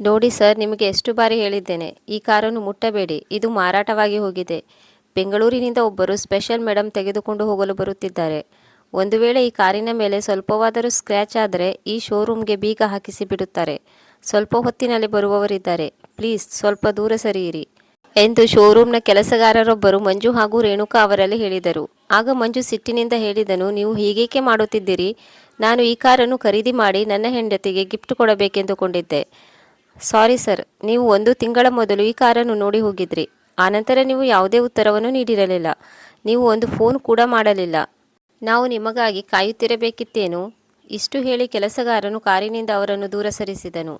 ನೋಡಿ ಸರ್, ನಿಮಗೆ ಎಷ್ಟು ಬಾರಿ ಹೇಳಿದ್ದೇನೆ, ಈ ಕಾರನ್ನು ಮುಟ್ಟಬೇಡಿ, ಇದು ಮಾರಾಟವಾಗಿ ಹೋಗಿದೆ. ಬೆಂಗಳೂರಿನಿಂದ ಒಬ್ಬರು ಸ್ಪೆಷಲ್ ಮೇಡಮ್ ತೆಗೆದುಕೊಂಡು ಹೋಗಲು ಬರುತ್ತಿದ್ದಾರೆ. ಒಂದು ವೇಳೆ ಈ ಕಾರಿನ ಮೇಲೆ ಸ್ವಲ್ಪವಾದರೂ ಸ್ಕ್ರ್ಯಾಚ್ ಆದರೆ ಈ ಶೋರೂಮ್ಗೆ ಬೀಗ ಹಾಕಿಸಿ ಬಿಡುತ್ತಾರೆ. ಸ್ವಲ್ಪ ಹೊತ್ತಿನಲ್ಲಿ ಬರುವವರಿದ್ದಾರೆ. ಪ್ಲೀಸ್, ಸ್ವಲ್ಪ ದೂರ ಸರಿಯಿರಿ ಎಂದು ಶೋರೂಮ್ನ ಕೆಲಸಗಾರರೊಬ್ಬರು ಮಂಜು ಹಾಗೂ ರೇಣುಕಾ ಅವರಲ್ಲಿ ಹೇಳಿದರು. ಆಗ ಮಂಜು ಸಿಟ್ಟಿನಿಂದ ಹೇಳಿದನು, ನೀವು ಹೀಗೇಕೆ ಮಾಡುತ್ತಿದ್ದೀರಿ? ನಾನು ಈ ಕಾರನ್ನು ಖರೀದಿ ಮಾಡಿ ನನ್ನ ಹೆಂಡತಿಗೆ ಗಿಫ್ಟ್ ಕೊಡಬೇಕೆಂದುಕೊಂಡಿದ್ದೆ. ಸಾರಿ ಸರ್, ನೀವು ಒಂದು ತಿಂಗಳ ಮೊದಲು ಈ ಕಾರನ್ನು ನೋಡಿ ಹೋಗಿದ್ರಿ. ಆನಂತರ ನೀವು ಯಾವುದೇ ಉತ್ತರವನ್ನು ನೀಡಿರಲಿಲ್ಲ. ನೀವು ಒಂದು ಫೋನ್ ಕೂಡ ಮಾಡಲಿಲ್ಲ. ನಾವು ನಿಮಗಾಗಿ ಕಾಯುತ್ತಿರಬೇಕಿತ್ತೇನು? ಇಷ್ಟು ಹೇಳಿ ಕೆಲಸಗಾರನು ಕಾರಿನಿಂದ ಅವರನ್ನು ದೂರ ಸರಿಸಿದನು.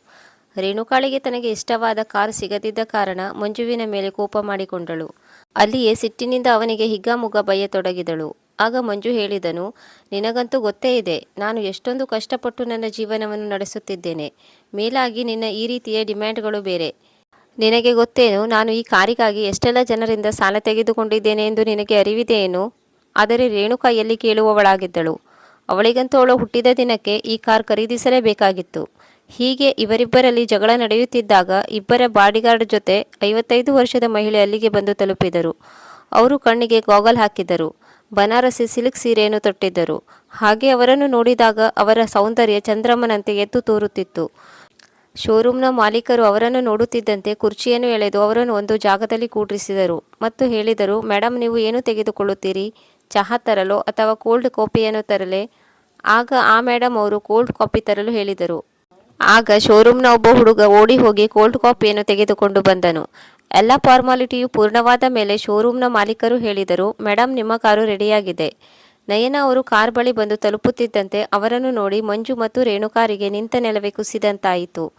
ರೇಣುಕಾಳಿಗೆ ತನಗೆ ಇಷ್ಟವಾದ ಕಾರ್ ಸಿಗದಿದ್ದ ಕಾರಣ ಮಂಜುವಿನ ಮೇಲೆ ಕೋಪ ಮಾಡಿಕೊಂಡಳು. ಅಲ್ಲಿಯೇ ಸಿಟ್ಟಿನಿಂದ ಅವನಿಗೆ ಹಿಗ್ಗಾಮುಗ್ಗ ಬಯ್ಯತೊಡಗಿದಳು ಆಗ ಮಂಜು ಹೇಳಿದನು, ನಿನಗಂತೂ ಗೊತ್ತೇ ಇದೆ, ನಾನು ಎಷ್ಟೊಂದು ಕಷ್ಟಪಟ್ಟು ನನ್ನ ಜೀವನವನ್ನು ನಡೆಸುತ್ತಿದ್ದೇನೆ. ಮೇಲಾಗಿ ನಿನ್ನ ಈ ರೀತಿಯ ಡಿಮ್ಯಾಂಡ್ಗಳು ಬೇರೆ. ನಿನಗೆ ಗೊತ್ತೇನು, ನಾನು ಈ ಕಾರಿಗಾಗಿ ಎಷ್ಟೆಲ್ಲ ಜನರಿಂದ ಸಾಲ ತೆಗೆದುಕೊಂಡಿದ್ದೇನೆ ಎಂದು ನಿನಗೆ ಅರಿವಿದೆಯೇನು? ಆದರೆ ರೇಣುಕಾ ಎಲ್ಲಿ ಕೇಳುವವಳಾಗಿದ್ದಳು. ಅವಳಿಗಂತೂ ಅವಳು ಹುಟ್ಟಿದ ದಿನಕ್ಕೆ ಈ ಕಾರ್ ಖರೀದಿಸಲೇಬೇಕಾಗಿತ್ತು. ಹೀಗೆ ಇವರಿಬ್ಬರಲ್ಲಿ ಜಗಳ ನಡೆಯುತ್ತಿದ್ದಾಗ ಇಬ್ಬರ ಬಾಡಿಗಾರ್ಡ್ ಜೊತೆ ಐವತ್ತೈದು ವರ್ಷದ ಮಹಿಳೆ ಅಲ್ಲಿಗೆ ಬಂದು ತಲುಪಿದರು. ಅವರು ಕಣ್ಣಿಗೆ ಗಾಗಲ್ ಹಾಕಿದರು. ಬನಾರಸಿ ಸಿಲ್ಕ್ ಸೀರೆಯನ್ನು ತೊಟ್ಟಿದ್ದರು. ಹಾಗೆ ಅವರನ್ನು ನೋಡಿದಾಗ ಅವರ ಸೌಂದರ್ಯ ಚಂದ್ರಮ್ಮನಂತೆ ಎದ್ದು ತೋರುತ್ತಿತ್ತು. ಶೋರೂಮ್ನ ಮಾಲೀಕರು ಅವರನ್ನು ನೋಡುತ್ತಿದ್ದಂತೆ ಕುರ್ಚಿಯನ್ನು ಎಳೆದು ಅವರನ್ನು ಒಂದು ಜಾಗದಲ್ಲಿ ಕೂಡ್ರಿಸಿದರು ಮತ್ತು ಹೇಳಿದರು ಮೇಡಮ್ ನೀವು ಏನು ತೆಗೆದುಕೊಳ್ಳುತ್ತೀರಿ? ಚಹಾ ತರಲೋ ಅಥವಾ ಕೋಲ್ಡ್ ಕಾಫಿಯನ್ನು ತರಲೇ? ಆಗ ಆ ಮೇಡಮ್ ಅವರು ಕೋಲ್ಡ್ ಕಾಫಿ ತರಲು ಹೇಳಿದರು. ಆಗ ಶೋರೂಮ್ನ ಒಬ್ಬ ಹುಡುಗ ಓಡಿ ಹೋಗಿ ಕೋಲ್ಡ್ ಕಾಫಿಯನ್ನು ತೆಗೆದುಕೊಂಡು ಬಂದನು. ಎಲ್ಲ ಫಾರ್ಮಾಲಿಟಿಯು ಪೂರ್ಣವಾದ ಮೇಲೆ ಶೋರೂಮ್ನ ಮಾಲೀಕರು ಹೇಳಿದರು ಮೇಡಮ್ ನಿಮ್ಮ ಕಾರು ರೆಡಿಯಾಗಿದೆ. ನಯನ ಅವರು ಕಾರ್ ಬಳಿ ಬಂದು ತಲುಪುತ್ತಿದ್ದಂತೆ ಅವರನ್ನು ನೋಡಿ ಮಂಜು ಮತ್ತು ರೇಣುಕಾರಿಗೆ ನಿಂತ ನೆಲವೆ ಕುಸಿದಂತಾಯಿತು.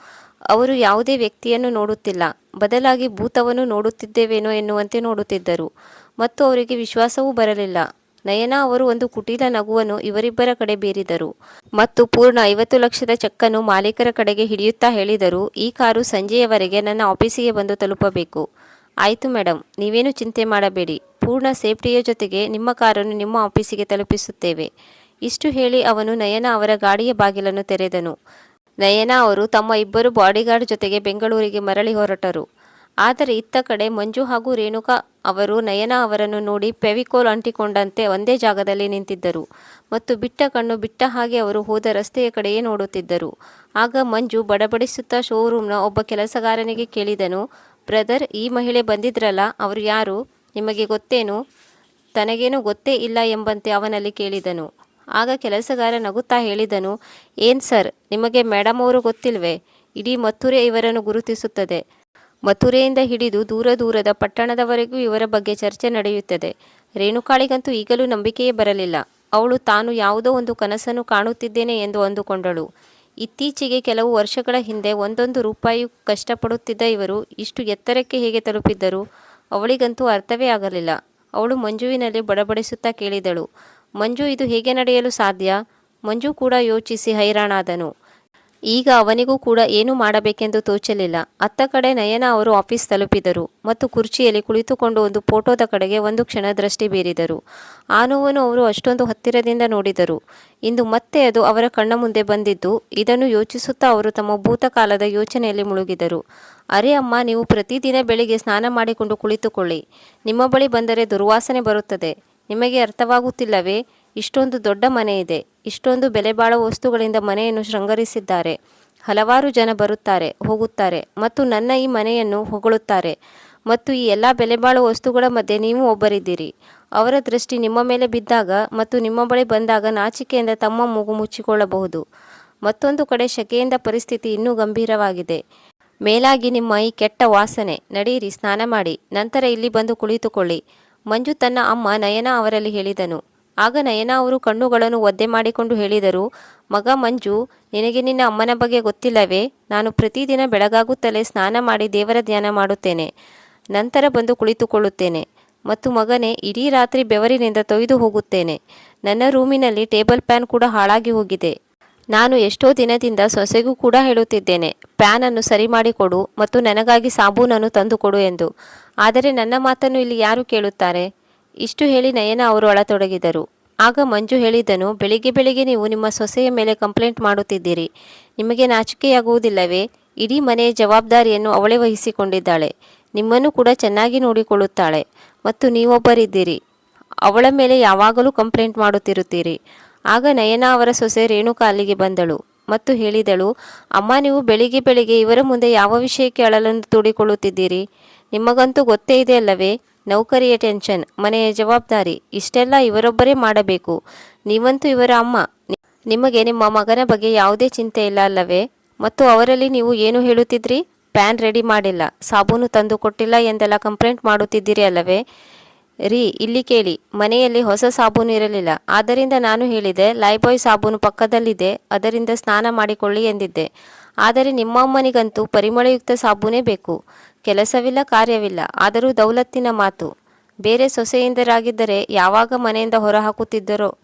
ಅವರು ಯಾವುದೇ ವ್ಯಕ್ತಿಯನ್ನು ನೋಡುತ್ತಿಲ್ಲ. ಬದಲಾಗಿ ಭೂತವನ್ನು ನೋಡುತ್ತಿದ್ದೇವೇನೋ ಎನ್ನುವಂತೆ ನೋಡುತ್ತಿದ್ದರು. ಮತ್ತು ಅವರಿಗೆ ವಿಶ್ವಾಸವೂ ಬರಲಿಲ್ಲ. ನಯನ ಅವರು ಒಂದು ಕುಟೀಲ ನಗುವನ್ನು ಇವರಿಬ್ಬರ ಕಡೆ ಬೀರಿದರು. ಮತ್ತು ಪೂರ್ಣ ಐವತ್ತು ಲಕ್ಷದ ಚೆಕ್ಕನ್ನು ಮಾಲೀಕರ ಕಡೆಗೆ ಹಿಡಿಯುತ್ತಾ ಹೇಳಿದರು. ಈ ಕಾರು ಸಂಜೆಯವರೆಗೆ ನನ್ನ ಆಫೀಸಿಗೆ ಬಂದು ತಲುಪಬೇಕು. ಆಯಿತು ಮೇಡಮ್ ನೀವೇನು ಚಿಂತೆ ಮಾಡಬೇಡಿ. ಪೂರ್ಣ ಸೇಫ್ಟಿಯ ಜೊತೆಗೆ ನಿಮ್ಮ ಕಾರನ್ನು ನಿಮ್ಮ ಆಫೀಸಿಗೆ ತಲುಪಿಸುತ್ತೇವೆ. ಇಷ್ಟು ಹೇಳಿ ಅವನು ನಯನ ಅವರ ಗಾಡಿಯ ಬಾಗಿಲನ್ನು ತೆರೆದನು. ನಯನ ಅವರು ತಮ್ಮ ಇಬ್ಬರು ಬಾಡಿಗಾರ್ಡ್ ಜೊತೆಗೆ ಬೆಂಗಳೂರಿಗೆ ಮರಳಿ ಹೊರಟರು. ಆದರೆ ಇತ್ತ ಕಡೆ ಮಂಜು ಹಾಗೂ ರೇಣುಕಾ ಅವರು ನಯನ ಅವರನ್ನು ನೋಡಿ ಪೆವಿಕೋಲ್ ಅಂಟಿಕೊಂಡಂತೆ ಒಂದೇ ಜಾಗದಲ್ಲಿ ನಿಂತಿದ್ದರು ಮತ್ತು ಬಿಟ್ಟ ಕಣ್ಣು ಬಿಟ್ಟ ಹಾಗೆ ಅವರು ಹೋದ ರಸ್ತೆಯ ಕಡೆಯೇ ನೋಡುತ್ತಿದ್ದರು. ಆಗ ಮಂಜು ಬಡಬಡಿಸುತ್ತಾ ಶೋರೂಮ್ನ ಒಬ್ಬ ಕೆಲಸಗಾರನಿಗೆ ಕೇಳಿದನು, ಬ್ರದರ್, ಈ ಮಹಿಳೆ ಬಂದಿದ್ರಲ್ಲ, ಅವರು ಯಾರು? ನಿಮಗೆ ಗೊತ್ತೇನು? ತನಗೇನು ಗೊತ್ತೇ ಇಲ್ಲ ಎಂಬಂತೆ ಅವನಲ್ಲಿ ಕೇಳಿದನು. ಆಗ ಕೆಲಸಗಾರ ನಗುತ್ತಾ ಹೇಳಿದನು, ಏನ್ ಸರ್, ನಿಮಗೆ ಮೇಡಮ್ ಅವರು ಗೊತ್ತಿಲ್ವೇ? ಇಡೀ ಮಥುರೆ ಇವರನ್ನು ಗುರುತಿಸುತ್ತದೆ. ಮಥುರೆಯಿಂದ ಹಿಡಿದು ದೂರ ದೂರದ ಪಟ್ಟಣದವರೆಗೂ ಇವರ ಬಗ್ಗೆ ಚರ್ಚೆ ನಡೆಯುತ್ತದೆ. ರೇಣುಕಾಳಿಗಂತೂ ಈಗಲೂ ನಂಬಿಕೆಯೇ ಬರಲಿಲ್ಲ. ಅವಳು ತಾನು ಯಾವುದೋ ಒಂದು ಕನಸನ್ನು ಕಾಣುತ್ತಿದ್ದೇನೆ ಎಂದು ಅಂದುಕೊಂಡಳು. ಇತ್ತೀಚೆಗೆ ಕೆಲವು ವರ್ಷಗಳ ಹಿಂದೆ ಒಂದೊಂದು ರೂಪಾಯಿ ಕಷ್ಟಪಡುತ್ತಿದ್ದ ಇವರು ಇಷ್ಟು ಎತ್ತರಕ್ಕೆ ಹೇಗೆ ತಲುಪಿದ್ದರು ಅವಳಿಗಂತೂ ಅರ್ಥವೇ ಆಗಲಿಲ್ಲ. ಅವಳು ಮಂಜುವಿನಲ್ಲಿ ಬಡಬಡಿಸುತ್ತಾ ಕೇಳಿದಳು, ಮಂಜು, ಇದು ಹೇಗೆ ನಡೆಯಲು ಸಾಧ್ಯ? ಮಂಜು ಕೂಡ ಯೋಚಿಸಿ ಹೈರಾಣಾದನು. ಈಗ ಅವನಿಗೂ ಕೂಡ ಏನು ಮಾಡಬೇಕೆಂದು ತೋಚಲಿಲ್ಲ. ಅತ್ತ ಕಡೆ ನಯನ ಅವರು ಆಫೀಸ್ ತಲುಪಿದರು ಮತ್ತು ಕುರ್ಚಿಯಲ್ಲಿ ಕುಳಿತುಕೊಂಡು ಒಂದು ಫೋಟೋದ ಕಡೆಗೆ ಒಂದು ಕ್ಷಣ ದೃಷ್ಟಿ ಬೀರಿದರು. ಆ ನೋವನ್ನು ಅವರು ಅಷ್ಟೊಂದು ಹತ್ತಿರದಿಂದ ನೋಡಿದರು. ಇಂದು ಮತ್ತೆ ಅದು ಅವರ ಕಣ್ಣ ಮುಂದೆ ಬಂದಿದ್ದು, ಇದನ್ನು ಯೋಚಿಸುತ್ತಾ ಅವರು ತಮ್ಮ ಭೂತಕಾಲದ ಯೋಚನೆಯಲ್ಲಿ ಮುಳುಗಿದರು. ಅರೆ ಅಮ್ಮ, ನೀವು ಪ್ರತಿದಿನ ಬೆಳಿಗ್ಗೆ ಸ್ನಾನ ಮಾಡಿಕೊಂಡು ಕುಳಿತುಕೊಳ್ಳಿ. ನಿಮ್ಮ ಬಳಿ ಬಂದರೆ ದುರ್ವಾಸನೆ ಬರುತ್ತದೆ. ನಿಮಗೆ ಅರ್ಥವಾಗುತ್ತಿಲ್ಲವೇ? ಇಷ್ಟೊಂದು ದೊಡ್ಡ ಮನೆ ಇದೆ. ಇಷ್ಟೊಂದು ಬೆಲೆ ವಸ್ತುಗಳಿಂದ ಮನೆಯನ್ನು ಶೃಂಗರಿಸಿದ್ದಾರೆ. ಹಲವಾರು ಜನ ಬರುತ್ತಾರೆ, ಹೋಗುತ್ತಾರೆ ಮತ್ತು ನನ್ನ ಈ ಮನೆಯನ್ನು ಹೊಗಳುತ್ತಾರೆ. ಮತ್ತು ಈ ಎಲ್ಲ ಬೆಲೆ ವಸ್ತುಗಳ ಮಧ್ಯೆ ನೀವು ಒಬ್ಬರಿದ್ದೀರಿ. ಅವರ ದೃಷ್ಟಿ ನಿಮ್ಮ ಮೇಲೆ ಬಿದ್ದಾಗ ಮತ್ತು ನಿಮ್ಮ ಬಳಿ ಬಂದಾಗ ನಾಚಿಕೆಯಿಂದ ತಮ್ಮ ಮೂಗು ಮುಚ್ಚಿಕೊಳ್ಳಬಹುದು. ಮತ್ತೊಂದು ಕಡೆ ಶಕೆಯಿಂದ ಪರಿಸ್ಥಿತಿ ಇನ್ನೂ ಗಂಭೀರವಾಗಿದೆ. ಮೇಲಾಗಿ ನಿಮ್ಮ ಈ ಕೆಟ್ಟ ವಾಸನೆ, ನಡೆಯಿರಿ, ಸ್ನಾನ ಮಾಡಿ, ನಂತರ ಇಲ್ಲಿ ಬಂದು ಕುಳಿತುಕೊಳ್ಳಿ. ಮಂಜು ತನ್ನ ಅಮ್ಮ ನಯನ ಅವರಲ್ಲಿ ಹೇಳಿದನು. ಆಗ ನಯನ ಅವರು ಕಣ್ಣುಗಳನ್ನು ಒದ್ದೆ ಮಾಡಿಕೊಂಡು ಹೇಳಿದರು, ಮಗ ಮಂಜು, ನಿನಗೆ ನಿನ್ನ ಅಮ್ಮನ ಬಗ್ಗೆ ಗೊತ್ತಿಲ್ಲವೇ? ನಾನು ಪ್ರತಿದಿನ ಬೆಳಗಾಗುತ್ತಲೇ ಸ್ನಾನ ಮಾಡಿ ದೇವರ ಧ್ಯಾನ ಮಾಡುತ್ತೇನೆ. ನಂತರ ಬಂದು ಕುಳಿತುಕೊಳ್ಳುತ್ತೇನೆ. ಮತ್ತು ಮಗನೇ, ಇಡೀ ರಾತ್ರಿ ಬೆವರಿನಿಂದ ತೊಯ್ದು ಹೋಗುತ್ತೇನೆ. ನನ್ನ ರೂಮಿನಲ್ಲಿ ಟೇಬಲ್ ಪ್ಯಾನ್ ಕೂಡ ಹಾಳಾಗಿ ಹೋಗಿದೆ. ನಾನು ಎಷ್ಟೋ ದಿನದಿಂದ ಸೊಸೆಗೂ ಕೂಡ ಹೇಳುತ್ತಿದ್ದೇನೆ ಪ್ಯಾನನ್ನು ಸರಿ ಮಾಡಿಕೊಡು ಮತ್ತು ನನಗಾಗಿ ಸಾಬೂನನ್ನು ತಂದುಕೊಡು ಎಂದು. ಆದರೆ ನನ್ನ ಮಾತನ್ನು ಇಲ್ಲಿ ಯಾರು ಕೇಳುತ್ತಾರೆ? ಇಷ್ಟು ಹೇಳಿ ನಯನ ಅವರು ಅಳತೊಡಗಿದರು. ಆಗ ಮಂಜು ಹೇಳಿದನು, ಬೆಳಿಗ್ಗೆ ಬೆಳಿಗ್ಗೆ ನೀವು ನಿಮ್ಮ ಸೊಸೆಯ ಮೇಲೆ ಕಂಪ್ಲೇಂಟ್ ಮಾಡುತ್ತಿದ್ದೀರಿ. ನಿಮಗೆ ನಾಚಿಕೆಯಾಗುವುದಿಲ್ಲವೇ? ಇಡೀ ಮನೆಯ ಜವಾಬ್ದಾರಿಯನ್ನು ಅವಳೇ ವಹಿಸಿಕೊಂಡಿದ್ದಾಳೆ. ನಿಮ್ಮನ್ನು ಕೂಡ ಚೆನ್ನಾಗಿ ನೋಡಿಕೊಳ್ಳುತ್ತಾಳೆ. ಮತ್ತು ನೀವೊಬ್ಬರಿದ್ದೀರಿ. ಅವಳ ಮೇಲೆ ಯಾವಾಗಲೂ ಕಂಪ್ಲೇಂಟ್ ಮಾಡುತ್ತಿರುತ್ತೀರಿ. ಆಗ ನಯನ ಅವರ ಸೊಸೆ ರೇಣುಕಾ ಅಲ್ಲಿಗೆ ಬಂದಳು ಮತ್ತು ಹೇಳಿದಳು, ಅಮ್ಮ, ನೀವು ಬೆಳಿಗ್ಗೆ ಬೆಳಿಗ್ಗೆ ಇವರ ಮುಂದೆ ಯಾವ ವಿಷಯಕ್ಕೆ ಅಳಲನ್ನು ತೋಡಿಕೊಳ್ಳುತ್ತಿದ್ದೀರಿ? ನಿಮಗಂತೂ ಗೊತ್ತೇ ಇದೆ ಅಲ್ಲವೇ ನೌಕರಿಯ ಟೆನ್ಷನ್, ಮನೆಯ ಜವಾಬ್ದಾರಿ, ಇಷ್ಟೆಲ್ಲ ಇವರೊಬ್ಬರೇ ಮಾಡಬೇಕು. ನೀವಂತೂ ಇವರ ಅಮ್ಮ. ನಿಮಗೆ ನಿಮ್ಮ ಮಗನ ಬಗ್ಗೆ ಯಾವುದೇ ಚಿಂತೆ ಇಲ್ಲ ಅಲ್ಲವೇ? ಮತ್ತು ಅವರಲ್ಲಿ ನೀವು ಏನು ಹೇಳುತ್ತಿದ್ರಿ? ಪ್ಯಾನ್ ರೆಡಿ ಮಾಡಿಲ್ಲ, ಸಾಬೂನು ತಂದು ಕೊಟ್ಟಿಲ್ಲ ಎಂದೆಲ್ಲ ಕಂಪ್ಲೇಂಟ್ ಮಾಡುತ್ತಿದ್ದೀರಿ ಅಲ್ಲವೇ? ರೀ, ಇಲ್ಲಿ ಕೇಳಿ. ಮನೆಯಲ್ಲಿ ಹೊಸ ಸಾಬೂನು ಇರಲಿಲ್ಲ. ಆದ್ದರಿಂದ ನಾನು ಹೇಳಿದೆ ಲೈಬಾಯ್ ಸಾಬೂನು ಪಕ್ಕದಲ್ಲಿದೆ, ಅದರಿಂದ ಸ್ನಾನ ಮಾಡಿಕೊಳ್ಳಿ ಎಂದಿದ್ದೆ. ಆದರೆ ನಿಮ್ಮಮ್ಮನಿಗಂತೂ ಪರಿಮಳಯುಕ್ತ ಸಾಬೂನೇ ಬೇಕು. ಕೆಲಸವಿಲ್ಲ, ಕಾರ್ಯವಿಲ್ಲ. ಆದರೂ ದೌಲತ್ತಿನ ಮಾತು. ಬೇರೆ ಸೊಸೆಯಿಂದರಾಗಿದ್ದರೆ ಯಾವಾಗ ಮನೆಯಿಂದ ಹೊರಹಾಕುತ್ತಿದ್ದರೋ?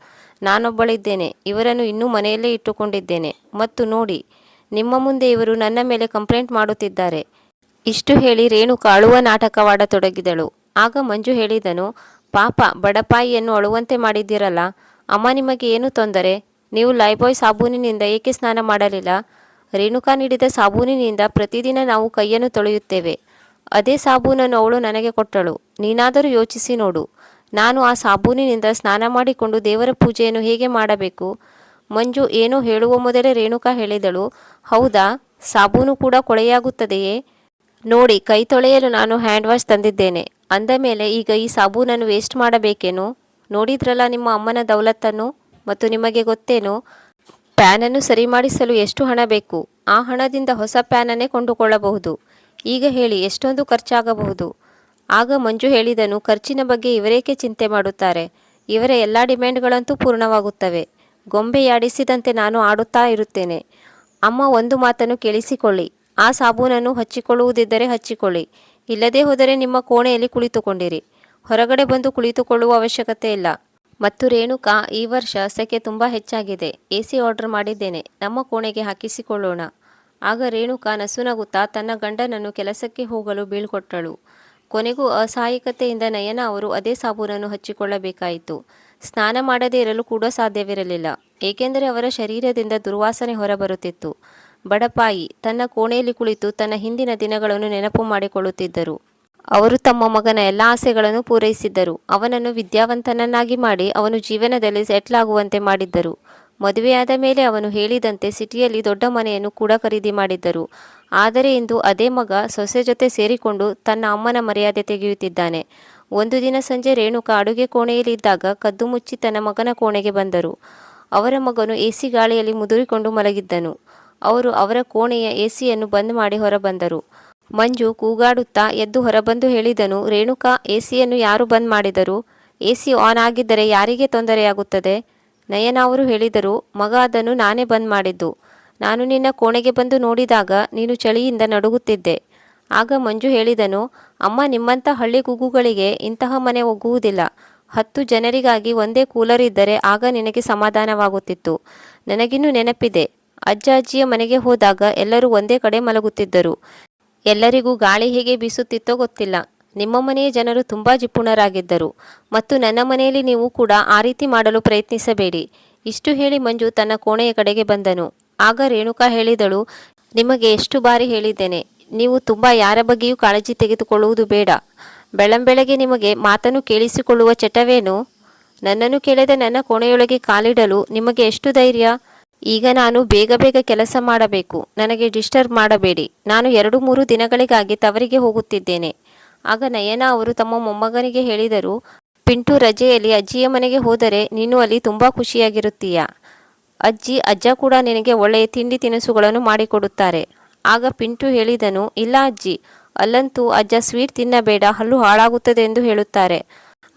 ನಾನೊಬ್ಬಳಿದ್ದೇನೆ. ಇವರನ್ನು ಇನ್ನೂ ಮನೆಯಲ್ಲೇ ಇಟ್ಟುಕೊಂಡಿದ್ದೇನೆ. ಮತ್ತು ನೋಡಿ, ನಿಮ್ಮ ಮುಂದೆ ಇವರು ನನ್ನ ಮೇಲೆ ಕಂಪ್ಲೇಂಟ್ ಮಾಡುತ್ತಿದ್ದಾರೆ. ಇಷ್ಟು ಹೇಳಿ ರೇಣುಕ ಅಳುವ ನಾಟಕವಾಡತೊಡಗಿದಳು. ಆಗ ಮಂಜು ಹೇಳಿದನು, ಪಾಪ, ಬಡಪಾಯಿಯನ್ನು ಅಳುವಂತೆ ಮಾಡಿದ್ದೀರಲ್ಲ. ಅಮ್ಮ, ನಿಮಗೆ ಏನು ತೊಂದರೆ? ನೀವು ಲೈಬಾಯ್ ಸಾಬೂನಿನಿಂದ ಏಕೆ ಸ್ನಾನ ಮಾಡಲಿಲ್ಲ? ರೇಣುಕಾ ನೀಡಿದ ಸಾಬೂನಿನಿಂದ ಪ್ರತಿದಿನ ನಾವು ಕೈಯನ್ನು ತೊಳೆಯುತ್ತೇವೆ. ಅದೇ ಸಾಬೂನನ್ನು ಅವಳು ನನಗೆ ಕೊಟ್ಟಳು. ನೀನಾದರೂ ಯೋಚಿಸಿ ನೋಡು. ನಾನು ಆ ಸಾಬೂನಿನಿಂದ ಸ್ನಾನ ಮಾಡಿಕೊಂಡು ದೇವರ ಪೂಜೆಯನ್ನು ಹೇಗೆ ಮಾಡಬೇಕು? ಮಂಜು ಏನೋ ಹೇಳುವ ಮೊದಲೇ ರೇಣುಕಾ ಹೇಳಿದಳು. ಹೌದಾ, ಸಾಬೂನು ಕೂಡ ಕೊಳೆಯಾಗುತ್ತದೆಯೇ? ನೋಡಿ, ಕೈ ತೊಳೆಯಲು ನಾನು ಹ್ಯಾಂಡ್ ವಾಶ್ ತಂದಿದ್ದೇನೆ. ಅಂದ ಮೇಲೆ ಈಗ ಈ ಸಾಬೂನನ್ನು ವೇಸ್ಟ್ ಮಾಡಬೇಕೇನು? ನೋಡಿದ್ರಲ್ಲ ನಿಮ್ಮ ಅಮ್ಮನ ದೌಲತ್ತನ್ನು? ಮತ್ತು ನಿಮಗೆ ಗೊತ್ತೇನು? ಪ್ಯಾನನ್ನು ಸರಿ ಮಾಡಿಸಲು ಎಷ್ಟು ಹಣ ಬೇಕು? ಆ ಹಣದಿಂದ ಹೊಸ ಪ್ಯಾನನ್ನೇ ಕೊಂಡುಕೊಳ್ಳಬಹುದು. ಈಗ ಹೇಳಿ, ಎಷ್ಟೊಂದು ಖರ್ಚಾಗಬಹುದು? ಆಗ ಮಂಜು ಹೇಳಿದನು, ಖರ್ಚಿನ ಬಗ್ಗೆ ಇವರೇಕೆ ಚಿಂತೆ ಮಾಡುತ್ತಾರೆ? ಇವರ ಎಲ್ಲ ಡಿಮ್ಯಾಂಡ್ಗಳಂತೂ ಪೂರ್ಣವಾಗುತ್ತವೆ. ಗೊಂಬೆಯಾಡಿಸಿದಂತೆ ನಾನು ಆಡುತ್ತಾ ಇರುತ್ತೇನೆ. ಅಮ್ಮ ಒಂದು ಮಾತನ್ನು ಕೇಳಿಸಿಕೊಳ್ಳಿ. ಆ ಸಾಬೂನನ್ನು ಹಚ್ಚಿಕೊಳ್ಳುವುದಿದ್ದರೆ ಹಚ್ಚಿಕೊಳ್ಳಿ. ಇಲ್ಲದೇ ಹೋದರೆ ನಿಮ್ಮ ಕೋಣೆಯಲ್ಲಿ ಕುಳಿತುಕೊಂಡಿರಿ. ಹೊರಗಡೆ ಬಂದು ಕುಳಿತುಕೊಳ್ಳುವ ಅವಶ್ಯಕತೆ ಇಲ್ಲ. ಮತ್ತು ರೇಣುಕಾ, ಈ ವರ್ಷ ಸೆಕೆ ತುಂಬ ಹೆಚ್ಚಾಗಿದೆ. ಎ ಸಿ ಆರ್ಡರ್ ಮಾಡಿದ್ದೇನೆ. ನಮ್ಮ ಕೋಣೆಗೆ ಹಾಕಿಸಿಕೊಳ್ಳೋಣ. ಆಗ ರೇಣುಕಾ ನಸುನಗುತ್ತಾ ತನ್ನ ಗಂಡನನ್ನು ಕೆಲಸಕ್ಕೆ ಹೋಗಲು ಬೀಳ್ಕೊಟ್ಟಳು. ಕೊನೆಗೂ ಅಸಹಾಯಕತೆಯಿಂದ ನಯನ ಅವರು ಅದೇ ಸಾಬೂನನ್ನು ಹಚ್ಚಿಕೊಳ್ಳಬೇಕಾಯಿತು. ಸ್ನಾನ ಮಾಡದೇ ಇರಲು ಕೂಡ ಸಾಧ್ಯವಿರಲಿಲ್ಲ. ಏಕೆಂದರೆ ಅವರ ಶರೀರದಿಂದ ದುರ್ವಾಸನೆ ಹೊರಬರುತ್ತಿತ್ತು. ಬಡಪಾಯಿ ತನ್ನ ಕೋಣೆಯಲ್ಲಿ ಕುಳಿತು ತನ್ನ ಹಿಂದಿನ ದಿನಗಳನ್ನು ನೆನಪು ಮಾಡಿಕೊಳ್ಳುತ್ತಿದ್ದರು. ಅವರು ತಮ್ಮ ಮಗನ ಎಲ್ಲ ಆಸೆಗಳನ್ನು ಪೂರೈಸಿದ್ದರು. ಅವನನ್ನು ವಿದ್ಯಾವಂತನನ್ನಾಗಿ ಮಾಡಿ ಅವನು ಜೀವನದಲ್ಲಿ ಸೆಟ್ಲ್ ಆಗುವಂತೆ ಮಾಡಿದ್ದರು. ಮದುವೆಯಾದ ಮೇಲೆ ಅವನು ಹೇಳಿದಂತೆ ಸಿಟಿಯಲ್ಲಿ ದೊಡ್ಡ ಮನೆಯನ್ನು ಕೂಡ ಖರೀದಿ ಮಾಡಿದ್ದರು. ಆದರೆ ಇಂದು ಅದೇ ಮಗ ಸೊಸೆ ಜೊತೆ ಸೇರಿಕೊಂಡು ತನ್ನ ಅಮ್ಮನ ಮರ್ಯಾದೆ ತೆಗೆಯುತ್ತಿದ್ದಾನೆ. ಒಂದು ದಿನ ಸಂಜೆ ರೇಣುಕಾ ಅಡುಗೆ ಕೋಣೆಯಲ್ಲಿದ್ದಾಗ ಕದ್ದು ಮುಚ್ಚಿ ತನ್ನ ಮಗನ ಕೋಣೆಗೆ ಬಂದರು. ಅವರ ಮಗನು ಎಸಿ ಗಾಳಿಯಲ್ಲಿ ಮುದುರಿಕೊಂಡು ಮಲಗಿದ್ದನು. ಅವರು ಅವರ ಕೋಣೆಯ ಎಸಿಯನ್ನು ಬಂದ್ ಮಾಡಿ ಹೊರಬಂದರು. ಮಂಜು ಕೂಗಾಡುತ್ತಾ ಎದ್ದು ಹೊರಬಂದು ಹೇಳಿದನು, ರೇಣುಕಾ, ಎಸಿಯನ್ನು ಯಾರು ಬಂದ್ ಮಾಡಿದರು? ಎಸಿ ಆನ್ ಆಗಿದ್ದರೆ ಯಾರಿಗೆ ತೊಂದರೆಯಾಗುತ್ತದೆ? ನಯನ ಅವರು ಹೇಳಿದರು, ಮಗ ಅದನ್ನು ನಾನೇ ಬಂದ್ ಮಾಡಿದ್ದು. ನಾನು ನಿನ್ನ ಕೋಣೆಗೆ ಬಂದು ನೋಡಿದಾಗ ನೀನು ಚಳಿಯಿಂದ ನಡುಗುತ್ತಿದ್ದೆ. ಆಗ ಮಂಜು ಹೇಳಿದನು, ಅಮ್ಮ, ನಿಮ್ಮಂಥ ಹಳ್ಳಿ ಗುಗ್ಗುಗಳಿಗೆ ಇಂತಹ ಮನೆ ಒಗ್ಗುವುದಿಲ್ಲ. ಹತ್ತು ಜನರಿಗಾಗಿ ಒಂದೇ ಕೂಲರ್ ಇದ್ದರೆ ಆಗ ನಿನಗೆ ಸಮಾಧಾನವಾಗುತ್ತಿತ್ತು. ನನಗಿನ್ನೂ ನೆನಪಿದೆ. ಅಜ್ಜ ಅಜ್ಜಿಯ ಮನೆಗೆ ಹೋದಾಗ ಎಲ್ಲರೂ ಒಂದೇ ಕಡೆ ಮಲಗುತ್ತಿದ್ದರು. ಎಲ್ಲರಿಗೂ ಗಾಳಿ ಹೇಗೆ ಬೀಸುತ್ತಿತ್ತೋ ಗೊತ್ತಿಲ್ಲ. ನಿಮ್ಮ ಮನೆಯ ಜನರು ತುಂಬಾ ಜಿಪುಣರಾಗಿದ್ದರು ಮತ್ತು ನನ್ನ ಮನೆಯಲ್ಲಿ ನೀವು ಕೂಡ ಆ ರೀತಿ ಮಾಡಲು ಪ್ರಯತ್ನಿಸಬೇಡಿ. ಇಷ್ಟು ಹೇಳಿ ಮಂಜು ತನ್ನ ಕೋಣೆಯ ಕಡೆಗೆ ಬಂದನು. ಆಗ ರೇಣುಕಾ ಹೇಳಿದಳು, ನಿಮಗೆ ಎಷ್ಟು ಬಾರಿ ಹೇಳಿದ್ದೇನೆ. ನೀವು ತುಂಬ ಯಾರ ಬಗ್ಗೆಯೂ ಕಾಳಜಿ ತೆಗೆದುಕೊಳ್ಳುವುದು ಬೇಡ. ಬೆಳಂಬೆಳಗ್ಗೆ ನಿಮಗೆ ಮಾತನ್ನು ಕೇಳಿಸಿಕೊಳ್ಳುವ ಚಟವೇನು? ನನ್ನನ್ನು ಕೇಳದೆ ನನ್ನ ಕೋಣೆಯೊಳಗೆ ಕಾಲಿಡಲು ನಿಮಗೆ ಎಷ್ಟು ಧೈರ್ಯ? ಈಗ ನಾನು ಬೇಗ ಬೇಗ ಕೆಲಸ ಮಾಡಬೇಕು. ನನಗೆ ಡಿಸ್ಟರ್ಬ್ ಮಾಡಬೇಡಿ. ನಾನು ಎರಡು ಮೂರು ದಿನಗಳಿಗಾಗಿ ತವರಿಗೆ ಹೋಗುತ್ತಿದ್ದೇನೆ. ಆಗ ನಯನ ಅವರು ತಮ್ಮ ಮೊಮ್ಮಗನಿಗೆ ಹೇಳಿದರು, ಪಿಂಟು ರಜೆಯಲ್ಲಿ ಅಜ್ಜಿಯ ಮನೆಗೆ ಹೋದರೆ ನೀನು ಅಲ್ಲಿ ತುಂಬ ಖುಷಿಯಾಗಿರುತ್ತೀಯ? ಅಜ್ಜಿ, ಅಜ್ಜ ಕೂಡ ನಿನಗೆ ಒಳ್ಳೆಯ ತಿಂಡಿ ತಿನಿಸುಗಳನ್ನು ಮಾಡಿಕೊಡುತ್ತಾರೆ. ಆಗ ಪಿಂಟು ಹೇಳಿದನು, ಇಲ್ಲ ಅಜ್ಜಿ, ಅಲ್ಲಂತೂ ಅಜ್ಜ ಸ್ವೀಟ್ ತಿನ್ನಬೇಡ, ಹಲ್ಲು ಹಾಳಾಗುತ್ತದೆ ಎಂದು ಹೇಳುತ್ತಾರೆ.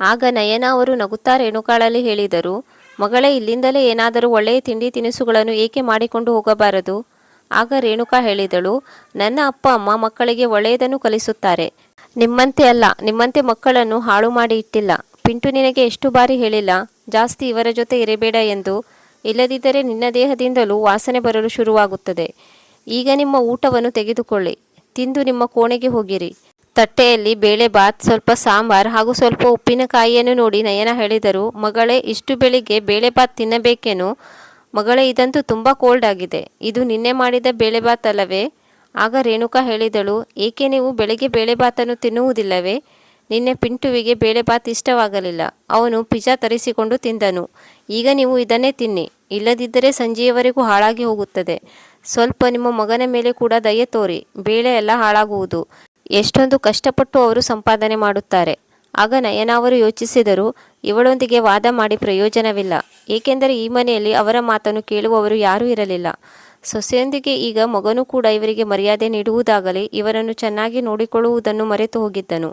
ಆಗ ನಯನ ಅವರು ನಗುತ್ತಾ ರೇಣುಕಾಳಲ್ಲಿ ಹೇಳಿದರು ಮಗಳೇ, ಇಲ್ಲಿಂದಲೇ ಏನಾದರೂ ಒಳ್ಳೆಯ ತಿಂಡಿ ತಿನಿಸುಗಳನ್ನು ಏಕೆ ಮಾಡಿಕೊಂಡು ಹೋಗಬಾರದು? ಆಗ ರೇಣುಕಾ ಹೇಳಿದಳು, ನನ್ನ ಅಪ್ಪ ಅಮ್ಮ ಮಕ್ಕಳಿಗೆ ಒಳ್ಳೆಯದನ್ನು ಕಲಿಸುತ್ತಾರೆ. ನಿಮ್ಮಂತೆ ಅಲ್ಲ, ನಿಮ್ಮಂತೆ ಮಕ್ಕಳನ್ನು ಹಾಳು ಮಾಡಿ ಇಟ್ಟಿಲ್ಲ. ಪಿಂಟು ನಿನಗೆ ಎಷ್ಟು ಬಾರಿ ಹೇಳಿಲ್ಲ, ಜಾಸ್ತಿ ಇವರ ಜೊತೆ ಇರಬೇಡ ಎಂದು. ಇಲ್ಲದಿದ್ದರೆ ನಿನ್ನ ದೇಹದಿಂದಲೂ ವಾಸನೆ ಬರಲು ಶುರುವಾಗುತ್ತದೆ. ಈಗ ನಿಮ್ಮ ಊಟವನ್ನು ತೆಗೆದುಕೊಳ್ಳಿ. ತಿಂದು ನಿಮ್ಮ ಕೋಣೆಗೆ ಹೋಗಿರಿ. ತಟ್ಟೆಯಲ್ಲಿ ಬೇಳೆ ಬಾತ್, ಸ್ವಲ್ಪ ಸಾಂಬಾರ್ ಹಾಗೂ ಸ್ವಲ್ಪ ಉಪ್ಪಿನಕಾಯಿಯನ್ನು ನೋಡಿ ನಯನ ಹೇಳಿದರು. ಮಗಳೇ, ಇಷ್ಟು ಬೆಳಿಗ್ಗೆ ಬೇಳೆ ಬಾತ್ ತಿನ್ನಬೇಕೇನು? ಮಗಳೇ, ಇದಂತೂ ತುಂಬ ಕೋಲ್ಡ್ ಆಗಿದೆ. ಇದು ನಿನ್ನೆ ಮಾಡಿದ ಬೇಳೆ ಬಾತ್ ಅಲ್ಲವೇ? ಆಗ ರೇಣುಕಾ ಹೇಳಿದಳು, ಏಕೆ ನೀವು ಬೆಳಗ್ಗೆ ಬೇಳೆಬಾತನ್ನು ತಿನ್ನುವುದಿಲ್ಲವೇ? ನಿನ್ನೆ ಪಿಂಟುವಿಗೆ ಬೇಳೆಭಾತ್ ಇಷ್ಟವಾಗಲಿಲ್ಲ. ಅವನು ಪಿಜ್ಜಾ ತರಿಸಿಕೊಂಡು ತಿಂದನು. ಈಗ ನೀವು ಇದನ್ನೇ ತಿನ್ನಿ. ಇಲ್ಲದಿದ್ದರೆ ಸಂಜೆಯವರೆಗೂ ಹಾಳಾಗಿ ಹೋಗುತ್ತದೆ. ಸ್ವಲ್ಪ ನಿಮ್ಮ ಮಗನ ಮೇಲೆ ಕೂಡ ದಯೆ ತೋರಿ. ಬೇಳೆ ಎಲ್ಲ ಹಾಳಾಗುವುದು. ಎಷ್ಟೊಂದು ಕಷ್ಟಪಟ್ಟು ಅವರು ಸಂಪಾದನೆ ಮಾಡುತ್ತಾರೆ. ಆಗ ನಯನ ಅವರು ಯೋಚಿಸಿದರು, ಇವಳೊಂದಿಗೆ ವಾದ ಮಾಡಿ ಪ್ರಯೋಜನವಿಲ್ಲ. ಏಕೆಂದರೆ ಈ ಮನೆಯಲ್ಲಿ ಅವರ ಮಾತನ್ನು ಕೇಳುವವರು ಯಾರೂ ಇರಲಿಲ್ಲ. ಸೊಸೆಯೊಂದಿಗೆ ಈಗ ಮಗನು ಕೂಡ ಇವರಿಗೆ ಮರ್ಯಾದೆ ನೀಡುವುದಾಗಲಿ ಇವರನ್ನು ಚೆನ್ನಾಗಿ ನೋಡಿಕೊಳ್ಳುವುದನ್ನು ಮರೆತು ಹೋಗಿದ್ದನು.